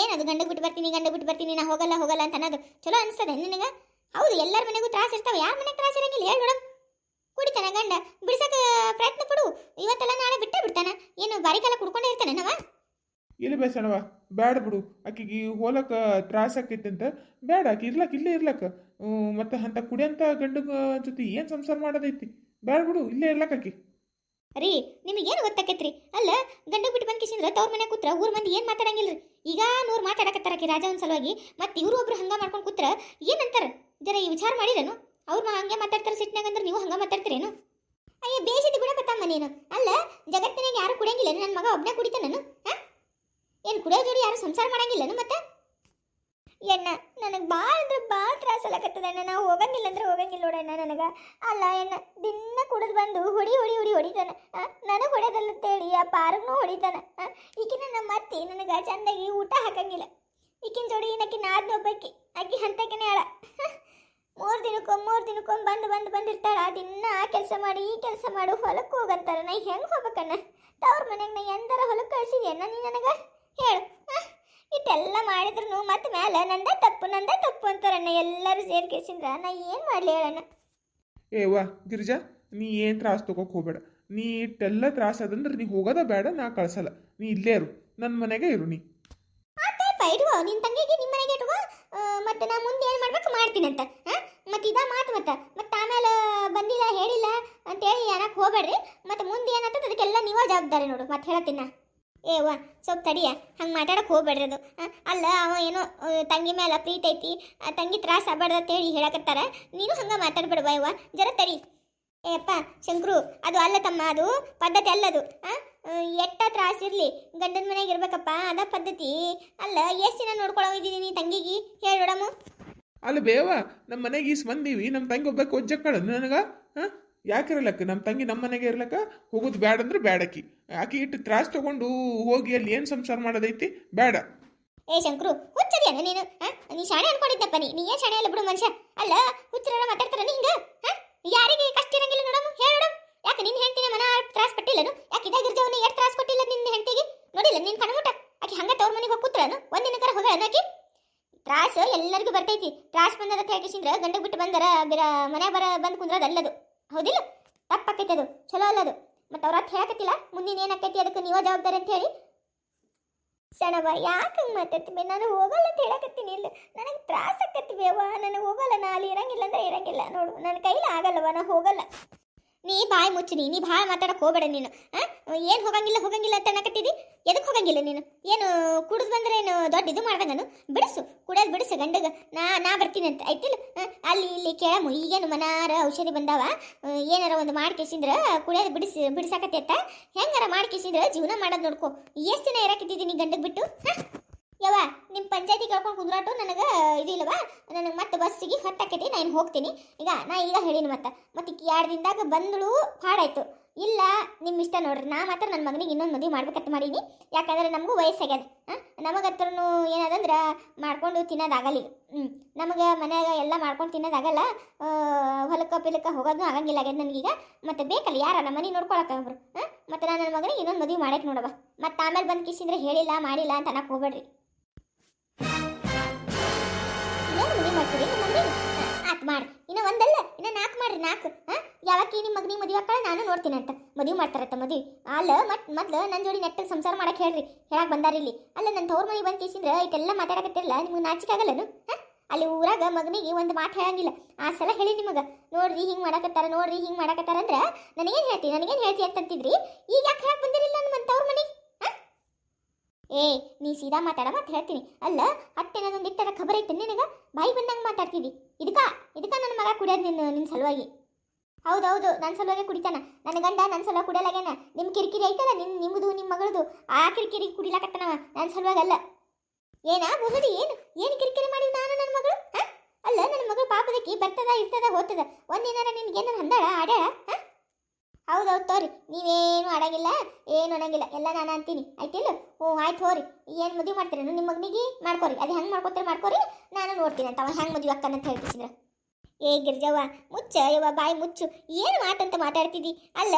ಏನದು ಗಂಡಕ್ಕೆ ಬಿಟ್ಟು ಬರ್ತೀನಿ ಗಂಡ ಬಿಟ್ಟು ಬರ್ತೀನಿ, ನಾ ಹೋಗಲ್ಲ ಹೋಗಲ್ಲ ಅಂತ ಅನ್ನೋದು? ಚಲೋ ಅನಿಸ್ತದೆ ನಿನಗೆ? ಹೌದು, ಎಲ್ಲರ ಮನೆಗೂ ತ್ರಾಸ ಇರ್ತಾವೆ. ಯಾರ ಮನೆಗೆ ತ್ರಾಸ ಇರಂಗಿಲ್ಲ? ಹೇಳಿ ಮೇಡಮ್ ಕುಡಿತಾನ ಗಂಡ? ಬಿಡಿಸಕ ಪ್ರಯತ್ನ ಪಡು. ಇವತ್ತೆಲ್ಲ ನಾಳೆ ಬಿಟ್ಟೇ ಬಿಡ್ತಾನ. ಏನು ಬಾರಿ ಕಾಲ ಕುಡ್ಕೊಂಡೇ ಇರ್ತಾನೆ ನಾವ ಇಲ್ಲಿ ಬೇಸಣವ ಬ್ಯಾಡ ಬಿಡು. ಆಕಿಗೆ ಹೋಲಕ್ಕ ತ್ರಾಸ ಆಕೈತಂತ ಬ್ಯಾಡ ಆಕಿ ಇರ್ಲಕ್ಕ ಇಲ್ಲೇ ಇರ್ಲಕ್ಕ. ಮತ್ತೆ ಅಂತ ಕುಡಿಯಂತ ಗಂಡ ಜೊತೆ ಏನು ಸಂಸಾರ ಮಾಡೋದೈತಿ? ಬ್ಯಾಡ ಬಿಡು ಇಲ್ಲೇ ಇರ್ಲಕ್ಕ ಆಕಿ. ರೀ ನಿಮಗೇನು ಗೊತ್ತಾಕೈತ್ರಿ? ಅಲ್ಲ ಗಂಡ ಬಿಟ್ಟು ಬಂದ್ ಕಿಸಿಂದ್ರ ತವ್ರ ಮನೆ ಕೂತ್ರ ಊರ್ ಮಂದಿ ಏನ್ ಮಾತಾಡಂಗಿಲ್ರಿ? ಈಗ ನೂರ್ ಮಾತಾಡಕತ್ತಾರಕಿ ಒಂದ್ ಸಲುವಾಗಿ. ಮತ್ತೆ ಇವ್ರು ಒಬ್ರು ಹಂಗ ಮಾಡ್ಕೊಂಡು ಕೂತ್ರ ಏನಂತಾರ? ಜರ ಈ ವಿಚಾರ ಮಾಡಿದನು ಅವ್ರು ಹಂಗೆ ಮಾತಾಡ್ತಾರೆ ಸಿಟ್ನಾಗ ಅಂದ್ರೆ ನೀವು ಅಯ್ಯ ಅಯ್ಯ ಬೇಸಿದ್ದು ಬಿಡಕತ್ತಮ್ಮ ನೀನು. ಅಲ್ಲ ಜಗತ್ತಿನಾಗ ಯಾರು ಕುಡಿಯಂಗಿಲ್ಲ. ನನ್ನ ಮಗ ಒಬ್ಬನೇ ಕುಡಿತಾನನು ಹಾ? ಏನು ಕುಡಿಯೋ ಜೋಡಿ ಯಾರು ಸಂಸಾರ ಮಾಡಂಗಿಲ್ಲನು ಮತ್ತೆ? ಎಣ್ಣ, ನನಗೆ ಭಾಳ ಅಂದ್ರೆ ಭಾಳ ತ್ರಾಸ ಆಗತ್ತದ ಅಣ್ಣ. ನಾವು ಹೋಗಂಗಿಲ್ಲ ಅಂದ್ರೆ ಹೋಗಂಗಿಲ್ಲ ನೋಡಣ್ಣ ನನಗೆ. ಅಲ್ಲ, ಎಣ್ಣ, ದಿನ ಕುಡಿದು ಬಂದು ಹೊಡಿ ಹೊಡಿ ಹೊಡಿ, ಹೊಡಿತಾನೆ. ನನಗೆ ಹೊಡೆದಲ್ಲ ಅಂತೇಳಿ ಆ ಪಾರ್ಗೂ ಹೊಡಿತಾನೆ. ಈಕಿನ ನಮ್ಮ ಅತ್ತಿ ನನಗೆ ಚಂದಾಗಿ ಊಟ ಹಾಕಂಗಿಲ್ಲ. ಈಕಿನ ಜೋಡಿ ನಕ್ಕಿ ನಾದ್ನ ಒಬ್ಬಾಕಿ. ಆಕಿ ಹಂತಕಿನೇ ಆಳ ಮೂರು ದಿನಕ್ಕೊಮ್ಮೆ ಮೂರು ದಿನಕ್ಕೊಮ್ಮೆ ಬಂದು ಬಂದು ಬಂದಿರ್ತಾಳ. ದಿನ ಆ ಕೆಲಸ ಮಾಡಿ ಈ ಕೆಲಸ ಮಾಡು ಹೊಲಕ್ಕೆ ಹೋಗಂತಾರ ನಾ ಹೆಂಗೆ ಹೋಗ್ಬೇಕಣ್ಣ ತವ್ರ ಮನೆಗೆ ನಾ ಎಂದಾರ ಹೊಲಕ್ಕೆ ಕಳ್ಸಿದ್ಯಣ್ಣ ನೀ ನನಗೆ? ಹೇಳು. ಇಷ್ಟೆಲ್ಲ ಮಾಡಿದ್ರು ಮತ್ತೆ ಮೇಲೆ ನಂದ ತಪ್ಪು ನಂದ ತಪ್ಪು ಅಂತಾರಣ್ಣ ಎಲ್ಲರೂ ಸೇರ್ಕೇಸಿಂದ್ರ ನಾ ಏನು ಮಾಡಲಿ ಹೇಳಣ್ಣ? ಏ ವಾ ಗಿರಿಜಾ ನೀ ಏನು ತ್ರಾಸ ತಗೋಕ್ ಹೋಗ್ಬೇಡ. ನೀ ಇಟ್ಟೆಲ್ಲ ತ್ರಾಸ ಅದಂದ್ರೆ ನೀ ಹೋಗೋದ ಬೇಡ ನಾ ಕಳ್ಸಲ್ಲ. ನೀ ಇಲ್ಲೇ ಇರು. ನನ್ನ ಮನೆಗೆ ಇರು ನೀ. ಆತಪ್ಪ ಇಡುವ? ನಿನ್ನ ತಂಗಿಗೆ ನಿಮ್ಮ ಮನೆಗೆ ಮತ್ತೆ ನಾ ಮುಂದೆ ಏನು ಮಾಡ್ಬೇಕು ಮಾಡ್ತೀನಂತ ಹಾಂ ಮತ್ತೆ ಇದ ಮಾತು ಮತ್ತೆ ಮತ್ತೆ ಆಮೇಲೆ ಬಂದಿಲ್ಲ ಹೇಳಿಲ್ಲ ಅಂತೇಳಿ ಏನಕ್ಕೆ ಹೋಗ್ಬೇಡ್ರಿ, ಮತ್ತೆ ಮುಂದೆ ಏನಾಗ್ತದೆ ಅದಕ್ಕೆಲ್ಲ ನೀವೇ ಜವಾಬ್ದಾರಿ ನೋಡು, ಮತ್ತೆ ಹೇಳತ್ತಿನ ಏ ವಾ ಸ್ವಲ್ಪ ತಡಿಯ, ಹಂಗೆ ಮಾತಾಡಕ್ಕೆ ಹೋಗ್ಬೇಡ್ರಿ ಅದು ಅಲ್ಲ, ಅವ ಏನೋ ತಂಗಿ ಮೇಲೆ ಪ್ರೀತಿ ಐತಿ, ಆ ತಂಗಿ ತ್ರಾಸ ಆಗ್ಬಾರ್ದು ಅಂತೇಳಿ ಹೇಳಕತ್ತಾರ, ನೀನು ಹಂಗೆ ಮಾತಾಡ್ಬೇಡವಾ ಇವ ಜರ ತಡಿ. ಏಪ್ಪ ಶಂಕ್ರು, ಅದು ಅಲ್ಲ ತಮ್ಮ, ಅದು ಪದ್ಧತಿ ಅಲ್ಲದು ಆ? ಎಟ್ಟ ತ್ರಾಸ ಇರ್ಲಿ? ಗಂಡನ ಮನೆಗೆ ಇರ್ಬೇಕಪ್ಪ ಅದ ಪದ್ಧತಿ. ಅಲ್ಲ ಎಷ್ಟು ದಿನ ನೋಡ್ಕೊಳೋ ಇದ್ದೀನಿ ತಂಗಿಗೆ? ಹೇಳಿ ನೋಡಮ್ಮ. ಅಲ್ಲ ಬೇವ ನಮ್ಮ ಮನೆಗೆ ಈಸ್ ಬಂದೀವಿ ನಮ್ಮ ತಂಗಿ ಒಬ್ಬಕ್ಕೆ ಒಜ್ಜಕ್ಕಳ ನನಗೆ ಹಾಂ ಯಾಕಿರಲಕ್ಕ ನಮ್ಮ ತಂಗಿ ನಮ್ಮ ಮನೆಗೆ ಇರ್ಲಕ್ಕ? ಹೋಗೋದು ಬ್ಯಾಡ ಅಂದ್ರೆ ಬ್ಯಾಡಕಿ. ಆಕಿ ಇಟ್ಟು ತ್ರಾಸ ತಗೊಂಡು ಹೋಗಿ ಅಲ್ಲಿ ಏನು ಸಂಸಾರ ಮಾಡೋದೈತಿ? ಬೇಡ ಏ ಶಂಕ್ರು ಹುಚ್ಚದಿಯನ ನೀನು? ನೀ ಶಾಣೆ ಅನ್ಕೊಂಡಿದ್ದಪ್ಪ ನೀ ನೀ ಏನ್ ಶಾಣೆ ಅಲ್ಲ ಬಿಡು ಮನುಷ್ಯ? ಅಲ್ಲ ಹುಚ್ಚರ ಮಾತಾಡ್ತಾರ ಹಿಂಗ? ಯಾರಿಗೆ ಕಷ್ಟ ಇರಂಗಿಲ್ಲ ನೋಡಮ್ಮ ಹೇಳ ನೋಡಮ್ ಯಾಕೆ ನಿನ್ನ ಹೆಂಡತಿನ ಮನ ತ್ರಾಸ ಪಟ್ಟಿಲ್ಲನು? ಯಾಕೆ ಇದಾಗಿರ್ಜವನ್ನ ಎಷ್ಟು ತ್ರಾಸ ಕೊಟ್ಟಿಲ್ಲ ನಿನ್ನ ಹೆಂಡತಿಗೆ? ನೋಡಿಲ್ಲ ನಿನ್ ಕಣ್ಮುಟ? ಆಕೆ ಹಂಗ ತವ್ರ ಮನೆಗೆ ಹೋಗಿ ಕೂತ್ರನು ಒಂದಿನ ಕರ ಹೋಗ ಆಕಿ? ತ್ರಾಸ ಎಲ್ಲರಿಗೂ ಬರ್ತೈತಿ. ತ್ರಾಸ ಬಂದದ ಹೇಳ್ಕಿಸಿಂದ್ರ ಗಂಡ ಬಿಟ್ಟು ಬಂದರ ಬಿರ ಮನೆ ಬರ ಬಂದು ಕುಂದ್ರದ ಅಲ್ಲದು ಹೌದಿಲ್ಲ? ತಪ್ಪಾಕೈತಿ ಅದು. ಚಲೋ ಅಲ್ಲ ಅದು. ಮತ್ತು ಅವ್ರ ಅರ್ಥ ಹೇಳಕತ್ತಿಲ್ಲ, ಮುಂದಿನ ಏನಾಕೈತಿ ಅದಕ್ಕೆ ನೀವ ಜವಾಬ್ದಾರಿ ಅಂತ ಹೇಳಿ. ಸಣವ ಯಾಕೆ ಮಾತಾಡ್ತೀವಿ ನಾನು ಹೋಗಲ್ಲ ಅಂತ ಹೇಳಕತ್ತೀನಿ ಇಲ್ಲ. ನನಗೆ ತ್ರಾಸ ಆಕತ್ತೀವಿ ಅವ್ವ ನನಗೆ ಹೋಗಲ್ಲ ನಾ ಅಲ್ಲಿ ಇರಂಗಿಲ್ಲ ಅಂದ್ರೆ ಇರಂಗಿಲ್ಲ. ನೋಡು ನನ್ನ ಕೈಲಿ ಆಗಲ್ಲವ ನಾ ಹೋಗಲ್ಲ. ನೀ ಬಾಯಿ ಮುಚ್ಚಿನಿ, ನೀ ಭಾಳ ಮಾತಾಡಕ್ಕೆ ಹೋಗಬೇಡ ನೀನು ಏನು ಹೋಗಂಗಿಲ್ಲ ಹೋಗಂಗಿಲ್ಲ ಅಂತ ಅನ್ನಕತ್ತಿದ್ದಿ ಎದಕ್ಕೆ ಹೋಗಂಗಿಲ್ಲ ನೀನು? ಏನು ಕುಡಿದು ಬಂದ್ರೆ ಏನು ದೊಡ್ಡ ಇದು ಮಾಡ್ದಂಗನು ಬಿಡಿಸು, ಕುಡಿಯೋದು ಬಿಡಿಸು ಗಂಡಗ. ನಾ ನಾ ಬರ್ತೀನಿ ಅಂತ, ಆಯ್ತಿಲ್ಲ? ಅಲ್ಲಿ ಇಲ್ಲಿ ಕೇಳಮು ಈಗೇನು ಮನಾರ ಔಷಧಿ ಬಂದಾವ? ಏನಾರ ಒಂದು ಮಾಡ್ಕೇಸಿಂದ್ರ ಕುಡಿಯೋದು ಬಿಡಿಸಿ ಬಿಡಿಸಾಕತ್ತೈತ ಹೆಂಗಾರ ಮಾಡ್ಕೇಸಿಂದ್ರ ಜೀವನ ಮಾಡೋದು ನೋಡ್ಕೊ. ಎಷ್ಟು ದಿನ ಇರಾಕಿದ್ದೀನಿ ಗಂಡಗೆ ಬಿಟ್ಟು, ಹ? ಯವ್ವ ನಿಮ್ಮ ಪಂಚಾಯತಿ ಕರ್ಕೊಂಡು ಕುಂದ್ರಾಟು ನನಗೆ ಇದು ಇಲ್ಲವಾ ನನಗೆ ಮತ್ತೆ ಬಸ್ಸಿಗೆ ಹೊತ್ತಾಕೈತಿ ನಾನು ಹೋಗ್ತೀನಿ. ಈಗ ನಾ ಈಗ ಹೇಳಿನಿ ಮತ್ತೆ. ಮತ್ತೆ ಈಕಿ ಎರಡು ದಿನದಾಗ ಬಂದಳು, ಹಾಡಾಯ್ತು. ಇಲ್ಲ ನಿಮ್ಮ ಇಷ್ಟ ನೋಡ್ರಿ, ನಾ ಮಾತ್ರ ನನ್ನ ಮಗನಿಗೆ ಇನ್ನೊಂದು ಮದುವೆ ಮಾಡ್ಬೇಕಂತ ಮಾಡೀನಿ. ಯಾಕಂದ್ರೆ ನಮಗೂ ವಯಸ್ಸಾಗ್ಯದ. ನಮಗೆ ನಮಗತ್ರನು ಏನದಂದ್ರೆ ಮಾಡ್ಕೊಂಡು ತಿನ್ನೋದಾಗಲ್ಲ ಈಗ. ಹ್ಞೂ ನಮಗೆ ಮನ್ಯಾಗ ಎಲ್ಲ ಮಾಡ್ಕೊಂಡು ತಿನ್ನೋದಾಗಲ್ಲ ಹೊಲಕ್ಕೆ ಪಿಲಕ್ಕ ಹೋಗೋದು ಆಗಂಗಿಲ್ಲ ಆಗ್ಯದ ನನಗೀಗ ಮತ್ತೆ ಬೇಕಲ್ಲ, ಯಾರ ನಮ್ಮ ಮನೆ ಒಬ್ರು ಹಾಂ ಮತ್ತೆ ನಾನು ನನ್ನ ಮಗನಿಗೆ ಇನ್ನೊಂದು ಮದುವೆ ಮಾಡಕ್ಕೆ ನೋಡವ ಮತ್ತೆ ಆಮೇಲೆ ಬಂದು ಕಿಸಿಂದ್ರೆ ಹೇಳಿಲ್ಲ, ಮಾಡಿಲ್ಲ ಅಂತ ಅನ್ನಕ್ಕೆ ಹೋಗ್ಬೇಡ್ರಿ. ಮಾಡ್ತೀರಿ? ನಿಮ್ಮ ಮಮ್ಮಿ ಆತ್ ಮಾಡಿ ಇನ್ನು ಒಂದಲ್ಲ, ಇನ್ನು ನಾಲ್ಕು ಮಾಡ್ರಿ ನಾಲ್ಕು ಹಾಂ? ಯಾವಾಗ ನಿಮ್ಮ ಮಗನಿಗೆ ಮದುವೆ ಹಾಕಳ ನಾನು ನೋಡ್ತೀನಿ ಅಂತ. ಮದುವೆ ಮಾಡ್ತಾರತ್ತ ಮದುವೆ? ಅಲ್ಲ, ಮತ್, ಮೊದ್ಲು ನನ್ನ ಜೋಡಿ ನೆಟ್ಟಗೆ ಸಂಸಾರ ಮಾಡಕ್ಕೆ ಹೇಳ್ರಿ. ಹೇಳಕ್ ಬಂದಾರಿ ಇಲ್ಲಿ. ಅಲ್ಲ ನನ್ನ ತವ್ರ ಮನೆ ಬಂದು ಕಿಸಿಂದ್ರೆ ಇಟ್ಟೆಲ್ಲ ಮಾತಾಡಕತ್ತಿರಲ್ಲ ನಿಮ್ಗೆ ನಾಚಿಕೆ ಆಗಲ್ಲನು? ಹಾಂ? ಅಲ್ಲಿ ಊರಾಗ ಮಗನಿಗೆ ಒಂದು ಮಾತು ಹೇಳಂಗಿಲ್ಲ. ಆ ಸಲ ಹೇಳಿ ನಿಮಗೆ. ನೋಡ್ರಿ, ಹಿಂಗೆ ಮಾಡಕತ್ತಾರ, ನೋಡ್ರಿ, ಹಿಂಗೆ ಮಾಡಕತ್ತಾರ ಅಂದ್ರೆ ನನಗೇನು ಹೇಳ್ತಿ ನನಗೇನು ಹೇಳ್ತಿ ಅಂತಂತಿದ್ರಿ. ಈಗ ಯಾಕೆ ಹೇಳಕ್ ಬಂದಿರಲಿಲ್ಲ ನಮ್ಮ ತವ್ರ ಮನೆ ಏ, ನೀ ಸೀದಾ ಮಾತಾಡ ಮತ್ತೆ ಹೇಳ್ತೀನಿ. ಅಲ್ಲ ಹತ್ತೇನದೊಂದು ಇಟ್ಟರ ಖಬರ್ ಐತೆ ನಿನಗೆ? ಬಾಯಿ ಬಂದಂಗೆ ಮಾತಾಡ್ತಿದ್ದಿ. ಇದಕ್ಕ ಇದಕ್ಕ ನನ್ನ ಮಗ ಕುಡಿಯೋದು ನಿನ್ನ ನಿನ್ನ ಸಲುವಾಗಿ. ಹೌದೌದು ನನ್ನ ಸಲುವಾಗಿ ಕುಡಿತಾನ. ನನ್ನ ಗಂಡ ನನ್ನ ಸಲುವಾಗಿ ಕುಡಿಯಲಾಗ್ಯಾನ. ನಿಮ್ಮ ಕಿರಿಕಿರಿ ಐತಲ್ಲ ನಿಮ್ಮ ನಿಮ್ಮದು ನಿಮ್ಮ ಮಗಳದು. ಆ ಕಿರಿಕಿರಿ ಕುಡಿಲಾಕತ್ತನವ ನನ್ನ ಸಲುವಾಗಿ ಅಲ್ಲ. ಏನಾ ಬಹುದಿ ಏನು? ಏನು ಕಿರಿಕಿರಿ ಮಾಡಿದ್ ನಾನು ನನ್ನ ಮಗಳು? ಅಲ್ಲ, ನನ್ನ ಮಗಳು ಪಾಪದಕ್ಕೆ ಬರ್ತದ, ಇರ್ತದ ಹೋಗ್ತದ ಒಂದಿನಾರ ನಿನ್ಗೆ ಏನಾರ ಅಂದಾಳ, ಆಡ್ಯಾಳ? ಹಾ? ಹೌದೌದು ತೋರಿ, ನೀವೇನು ಅಡಗಿಲ್ಲ, ಏನು ಅನ್ನಂಗಿಲ್ಲ ಎಲ್ಲ ನಾನು ಅಂತೀನಿ, ಆಯ್ತಿಲ್ಲ? ಹ್ಞೂ ಆಯ್ತು ಹೋರಿ, ಏನು ಮದುವೆ ಮಾಡ್ತೀರಿ ನಿಮ್ಮ ಮಗನಿಗೆ? ಮಾಡ್ಕೊರಿ, ಅದು ಹೆಂಗೆ ಮಾಡ್ಕೊತೀರಿ ಮಾಡ್ಕೊರಿ, ನಾನು ನೋಡ್ತೀನಿ ಅಂತ, ಅವ ಹೆಂಗೆ ಮದುವೆ ಅಕ್ಕನ ಅಂತ ಹೇಳ್ತಿದ್ರ ಏ, ಗಿರ್ಜವ್ವ, ಮುಚ್ಚ, ಯವ್ವ ಬಾಯಿ ಮುಚ್ಚು, ಏನು ಮಾತಂತ ಮಾತಾಡ್ತಿದ್ದಿ ಅಲ್ಲ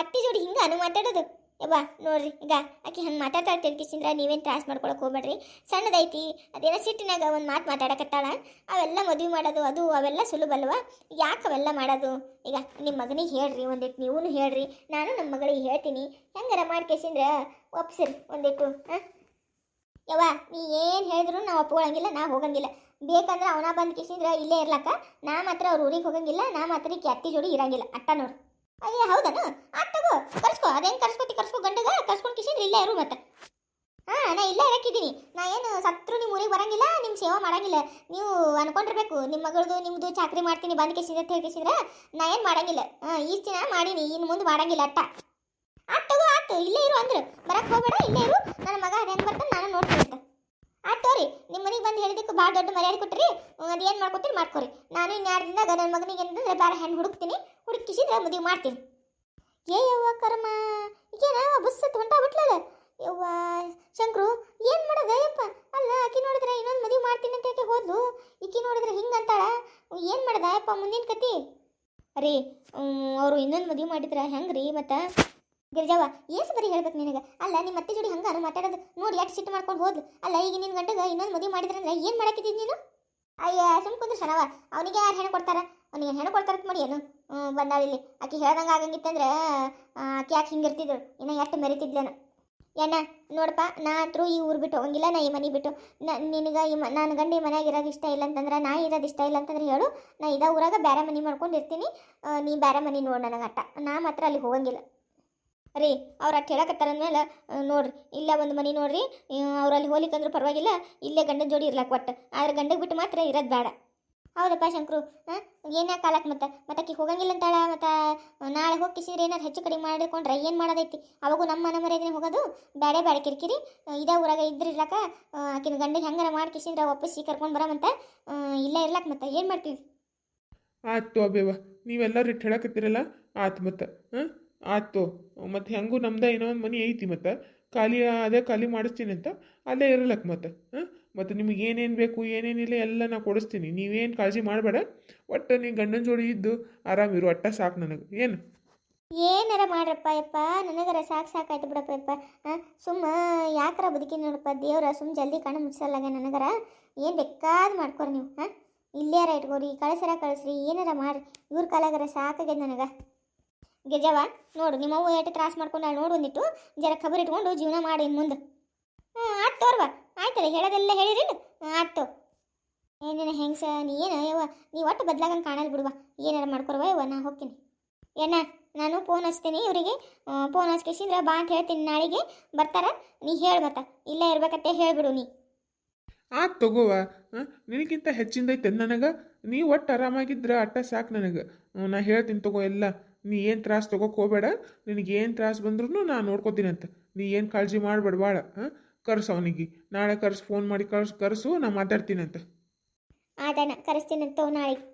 ಅತ್ತಿ ಜೋಡಿ ಹಿಂಗೆ ಅನು ಮಾತಾಡೋದು? ಯವ್ವ ನೋಡ್ರಿ, ಈಗ ಆಕೆ ಹಂಗೆ ಮಾತಾಡ್ತಾ ತಿಳ್ಕಿಸಿದ್ರ ನೀವೇನು ತ್ರಾಸ ಮಾಡ್ಕೊಳಕ್ಕೆ ಹೋಗ್ಬೇಡ್ರಿ. ಸಣ್ಣದೈತಿ, ಅದೇನೋ ಸಿಟ್ಟಿನಾಗ ಒಂದು ಮಾತು ಮಾತಾಡಕತ್ತಾಳ. ಅವೆಲ್ಲ ಮದುವೆ ಮಾಡೋದು, ಅದು, ಅವೆಲ್ಲ ಸುಲಭ ಅಲ್ವಾ? ಯಾಕೆ ಅವೆಲ್ಲ ಮಾಡೋದು? ಈಗ ನಿಮ್ಮ ಮಗನಿಗೆ ಹೇಳ್ರಿ ಒಂದಿಟ್ಟು ನೀವೂ ಹೇಳ್ರಿ, ನಾನು ನಮ್ಮ ಮಗಳಿಗೆ ಹೇಳ್ತೀನಿ. ಹೆಂಗಾರ ಮಾಡ್ಕೇಸಿಂದ್ರ ಒಪ್ಸಿರಿ, ಒಂದಿಟ್ಟು, ಹಾಂ? ಯವ್ವ, ನೀ ಏನು ಹೇಳಿದ್ರು ನಾವು ಒಪ್ಕೊಳಂಗಿಲ್ಲ, ನಾ ಹೋಗಂಗಿಲ್ಲ. ಬೇಕಂದ್ರೆ ಅವನ ಬಂದು ಕೇಸಿದ್ರೆ ಇಲ್ಲೇ ಇರ್ಲಕ್ಕ. ನಾ ಮಾತ್ರ ಅವ್ರ ಊರಿಗೆ ಹೋಗಂಗಿಲ್ಲ, ನಾ ಮಾತ್ರ ಈ ಅತ್ತಿ ಜೋಡಿ ಇರಂಗಿಲ್ಲ. ಅಟ್ಟ ನೋಡು. ಅಯ್ಯ, ಹೌದನು? ತಗೋ, ಕರ್ಸ್ಕೋ. ಅದೇನು ಕರ್ಸ್ಕೊತಿ, ಕರ್ಸ್ಕೊ. ಗಂಡಗ ಕರ್ಸ್ಕೊಂಡು ಕಿಸಿದ್ರೆ ಇಲ್ಲೇ ಇರು ಮತ್ತೆ. ಹಾಂ, ನಾ ಇಲ್ಲೇ ಇರಕ್ಕಿದ್ದೀನಿ. ನಾ ಏನು ಸತ್ರು ನಿಮ್ಮ ಊರಿಗೆ ಬರಂಗಿಲ್ಲ ನಿಮ್ಮ ಸೇವೆ ಮಾಡಂಗಿಲ್ಲ. ನೀವು ಅನ್ಕೊಂಡಿರ್ಬೇಕು ನಿಮ್ಮ ಮಗಳದು ನಿಮ್ಮದು ಚಾಕ್ರಿ ಮಾಡ್ತೀನಿ, ಬಂದು ಕಿಸಿದ್ರೆ ಅಂತ ಹೇಳ್ಕಿಸಿದ್ರೆ ನಾ ಏನು ಮಾಡಂಗಿಲ್ಲ. ಹಾಂ, ಈಸ್ಟ್ ದಿನ ಮಾಡೀನಿ ಇನ್ನು ಮುಂದೆ ಮಾಡಂಗಿಲ್ಲ ಅಟ್ಟ. ಆಟಗೋ ಆತು. ಇಲ್ಲೇ ಇರು ಅಂದ್ರೆ. ಬರಕ್ಕೆ ಹೋಗಬೇಡ, ಇಲ್ಲೇ ಇರು. ನನ್ನ ಮಗ ಅದೇನು ಬರ್ತಾನೆ ನಾನು ನೋಡ್ತೀನಿ ಅಂತ. ಆಯ್ತು ನಿಮ್ಮ ಮನೆಗೆ ಬಂದು ಹೇಳಿದಕ್ಕೆ ಭಾಳ ದೊಡ್ಡ ಮರ್ಯಾದೆ ಕೊಟ್ರಿ ಅದು ಏನು ಮಾಡ್ಕೊತೀರಿ ಮಾಡ್ಕೊರಿ. ನಾನು ದಿನದಾಗ ನನ್ನ ಮಗನಿಗೆ ಏನಂದ್ರೆ ಬೇರೆ ಹೆಣ್ಣು ಹುಡುಕ್ತೀನಿ, ಹುಡುಕಿಸಿದ್ರೆ ಮದುವೆ ಮಾಡ್ತೀನಿ. ಏ ಯವ್ವ ಕರ್ಮ, ಈಗೇನ ಬಸ್ ಹೊಂಟ ಬಿಟ್ಲಲ್ಲ ಯವ್ವ, ಶಂಕರು, ಏನು ಮಾಡೋದು, ಯಪ್ಪ? ಅಲ್ಲ, ಆಕಿ ನೋಡಿದ್ರೆ ಇನ್ನೊಂದು ಮದುವೆ ಮಾಡ್ತೀನಿ ಅಂತ ಯಾಕೆ ಹೋದ್ಲು? ಈಕಿ ನೋಡಿದ್ರೆ ಹಿಂಗೆ ಅಂತಾಳ? ಏನು ಮಾಡ್ದ, ಯಪ್ಪ, ಮುಂದಿನ ಕತಿ? ರೀ ಅವರು ಇನ್ನೊಂದು ಮದುವೆ ಹೆಂಗೆ ಹೆಂಗ್ರಿ ಮತ್ತು? ಗಿರಿಜವ್ವ ಏಸು ಬರೀ ಹೇಳ್ಬೇಕು ನಿನಗೆ? ಅಲ್ಲ ನಿಮ್ಮ ಅತ್ತೆ ಜೋಡಿ ಹಂಗಾರ ಮಾತಾಡೋದು ನೋಡಿ ಯಾಕೆ ಸಿಟ್ಟು ಮಾಡ್ಕೊಂಡು ಹೋದ್ಲು? ಅಲ್ಲ, ಈಗ ನಿನ್ನ ಗಂಡಗ ಇನ್ನೊಂದು ಮದುವೆ ಮಾಡಿದ್ರಂದ್ರೆ ಏನು ಮಾಡಾಕಿದ್ದೀನಿ ನೀನು? ಅಯ್ಯ ಸುಮ್ ಕುಂದ್ರು ಶನವ ಅವನಿಗೆ ಯಾರು ಹೆಣ್ಣು ಕೊಡ್ತಾರ? ಅವನಿಗೆ ಹೆಣ್ಣು ಕೊಡ್ತಾರ ಅಂತ ಮಾಡಿ ಏನು? ಬಂದಾಳ ಇಲ್ಲಿ ಆಕೆ ಹೇಳ್ದಂಗೆ ಆಗಂಗಿತ್ತಂದ್ರೆ ಆಕೆ ಯಾಕೆ ಹಿಂಗಿರ್ತಿದ್ರು ಇನ್ನು ಎಷ್ಟು ಮೆರಿತಿದ್ಲೇನು. ಎಣ್ಣ, ನೋಡಪ್ಪ, ನಾ ಹತ್ರು ಈ ಊರು ಬಿಟ್ಟು ಹೋಗಂಗಿಲ್ಲ, ನಾ ಈ ಮನೆ ಬಿಟ್ಟು. ನಿನಗೆ ಈ ಮ, ನಾನು ಗಂಡ ಈ ಮನ್ಯಾಗ ಇರೋದು ಇಷ್ಟ ಇಲ್ಲ ಅಂತಂದ್ರೆ, ನಾ ಇರೋದು ಇಷ್ಟ ಇಲ್ಲ ಅಂತಂದ್ರೆ ಹೇಳು. ನಾ ಇದ ಊರಾಗ ಬೇರೆ ಮನೆ ಮಾಡ್ಕೊಂಡು ಇರ್ತೀನಿ ನೀ ಬೇರೆ ಮನೆ ನೋಡು ನನಗೆ ಅಟ್ಟ. ನಾ ಮಾತ್ರ ಅಲ್ಲಿ ಹೋಗಂಗಿಲ್ಲ. ರೀ ಅವ್ರು ಅಟ್ ಹೇಳಕತ್ತಾರ ಅಂದ್ಮೇಲೆ ಆ, ನೋಡ್ರಿ ಇಲ್ಲ ಒಂದು ಮನೆ ನೋಡ್ರಿ ಅವ್ರಲ್ಲಿ ಹೋಲಿಕಂದ್ರೆ ಪರವಾಗಿಲ್ಲ ಇಲ್ಲೇ ಗಂಡನ ಜೋಡಿ ಇರ್ಲಾಕ ಒಟ್ಟು ಆದ್ರೆ ಗಂಡಗೆ ಬಿಟ್ಟು ಮಾತ್ರ ಇರೋದು ಬೇಡ ಹೌದಪ್ಪ ಶಂಕರು ಹಾಂ ಏನೇ ಕಾಲಕ್ಕೆ ಮತ್ತೆ? ಮತ್ತೆ ಆಕಿ ಹೋಗಂಗಿಲ್ಲ ಅಂತಾಳ ಮತ್ತು ನಾಳೆ ಹೋಗಿ ಕಿಸಿದ್ರೆ ಏನಾರು ಹೆಚ್ಚು ಕಡಿಮೆ ಮಾಡಿಕೊಂಡ್ರೆ ಏನು ಮಾಡೋದೈತಿ? ಅವಾಗೂ ನಮ್ಮ ಮನೆ ಮರ್ಯಾದನೆ ಹೋಗೋದು ಬೇಡ ಬೇಡ ಕಿರಿಕಿರಿ ಇದೇ ಊರಾಗ ಇದ್ರ ಇರ್ಲಕ್ಕ ಆಕಿನ ಗಂಡಿಗೆ ಹೆಂಗಾರ ಮಾಡಿ ಕಿಸಿದ್ರೆ ಒಪ್ಪಿಸಿ ಕರ್ಕೊಂಡು ಬರಮಂತ ಇಲ್ಲೇ ಇರ್ಲಾಕ ಮತ್ತೆ ಏನು ಮಾಡ್ತೀವಿ? ಆಯ್ತು ಅಬೇವ ನೀವೆಲ್ಲರೂ ಇಟ್ಟು ಹೇಳಕತ್ತೀರಲ್ಲ ಆತು ಮತ್ತೆ ಹಾಂ ಆಯ್ತು. ಮತ್ತು ಹೆಂಗೂ ನಮ್ದು ಏನೋ ಒಂದು ಮನೆ ಐತಿ ಮತ್ತು. ಖಾಲಿ ಅದೇ ಖಾಲಿ ಮಾಡಿಸ್ತೀನಿ ಅಂತ ಅಲ್ಲೇ ಇರಲಕ್ಕೆ ಮತ್ತೆ. ಹಾಂ? ಮತ್ತು ನಿಮಗೆ ಏನೇನು ಬೇಕು ಏನೇನಿಲ್ಲ ಎಲ್ಲ ನಾ ಕೊಡಿಸ್ತೀನಿ. ನೀವೇನು ಕಾಳಜಿ ಮಾಡಬೇಡ. ಒಟ್ಟು ನೀ ಗಂಡನ ಜೋಡಿ ಇದ್ದು ಆರಾಮಿರು ಅಟ್ಟ ಸಾಕು ನನಗೆ. ಏನು? ಏನಾರ ಮಾಡ್ರಪ್ಪ ಯಪ್ಪ. ನನಗರ ಸಾಕು ಸಾಕಾಯ್ತು ಬಿಡಪ್ಪ ಯಪ್ಪ. ಸುಮ್ಮ ಯಾಕರ ಬದುಕಿ ನೋಡಪ್ಪ ದೇವ್ರ ಸುಮ್ ಜಲ್ದಿ ಕಣ್ಣು ಮುಚ್ಚಲ್ಲಾಗ ನನಗರ. ಏನು ಬೇಕಾದ್ ಮಾಡ್ಕೊರಿ ನೀವು. ಹಾಂ? ಇಲ್ಲೇರ ಇಟ್ಕೋರಿ. ಕಳಸರ ಕಳಿಸ್ರಿ. ಏನಾರ ಮಾಡ್ರಿ. ಇವ್ರ ಕಾಲಾಗರ ಸಾಕಾಗ್ಯದ ನನಗೆ. ಗಿರ್ಜವ್ವ ನೋಡು ನಿಮ್ಮವ್ವ ಎಷ್ಟು ತ್ರಾಸ ಮಾಡ್ಕೊಂಡು ನೋಡು ಒಂದಿಟ್ಟು ಜರ ಖಬರ್ ಇಟ್ಕೊಂಡು ಜೀವನ ಮಾಡಿ ಇನ್ನು ಮುಂದೆ. ಹ್ಞೂ ಆಯ್ತು ತೋರ್ವ ಆಯ್ತಲ್ಲ, ಹೇಳೋದೆಲ್ಲ ಹೇಳಿರಿ ಆಯ್ತು. ಏನೇನ ಹೆಂಗ್ಸ, ನೀ ಏನು, ಯವ್ವ, ನೀ ಒಟ್ಟು ಬದ್ಲಾಗಂಗೆ ಕಾಣಲ್ ಬಿಡುವ. ಏನಾರ ಮಾಡ್ಕೊರ್ವ, ಯವ್ವ, ನಾ ಹೋಗ್ತೀನಿ. ಏನ ನಾನು ಫೋನ್ ಹಚ್ತೀನಿ ಇವರಿಗೆ. ಫೋನ್ ಹಚ್ಕೇಸಿಂದ್ರೆ ಬಾ ಅಂತ ಹೇಳ್ತೀನಿ, ನಾಳೆಗೆ ಬರ್ತಾರ. ನೀ ಹೇಳಿ ಮತ್ತ, ಇಲ್ಲೇ ಇರ್ಬೇಕಂತೆ ಹೇಳ್ಬಿಡು ನೀ. ಆತ್ ತಗೋವ ನಿನಗಿಂತ ಹೆಚ್ಚಿಂದೈತೆ ನನಗೆ? ನೀ ಒಟ್ಟು ಆರಾಮಾಗಿದ್ರೆ, ಅಟ್ಟ ಸಾಕು ನನಗೆ. ನಾ ಹೇಳ್ತೀನಿ ತಗೋ ಎಲ್ಲ. ನೀ ಏನು ತ್ರಾಸು ತಗೋಕ್ ಹೋಗ್ಬೇಡ, ನಿನಗೆ ಏನು ತ್ರಾಸು ಬಂದ್ರೂ ನಾನು ನೋಡ್ಕೋತೀನಂತ. ನೀ ಏನು ಕಾಳಜಿ ಮಾಡಬೇಡ ಭಾಳ ಹಾಂ? ಕರ್ಸು ಅವನಿಗೆ. ನಾಳೆ ಕರ್ಸು ಫೋನ್ ಮಾಡಿ ಕರ್ಸು ಕರ್ಸು, ನಾ ಮಾತಾಡ್ತೀನಂತ. ಆದಣ್ಣ ಕರೆಸ್ತೀನಿ ನಾಳೆ.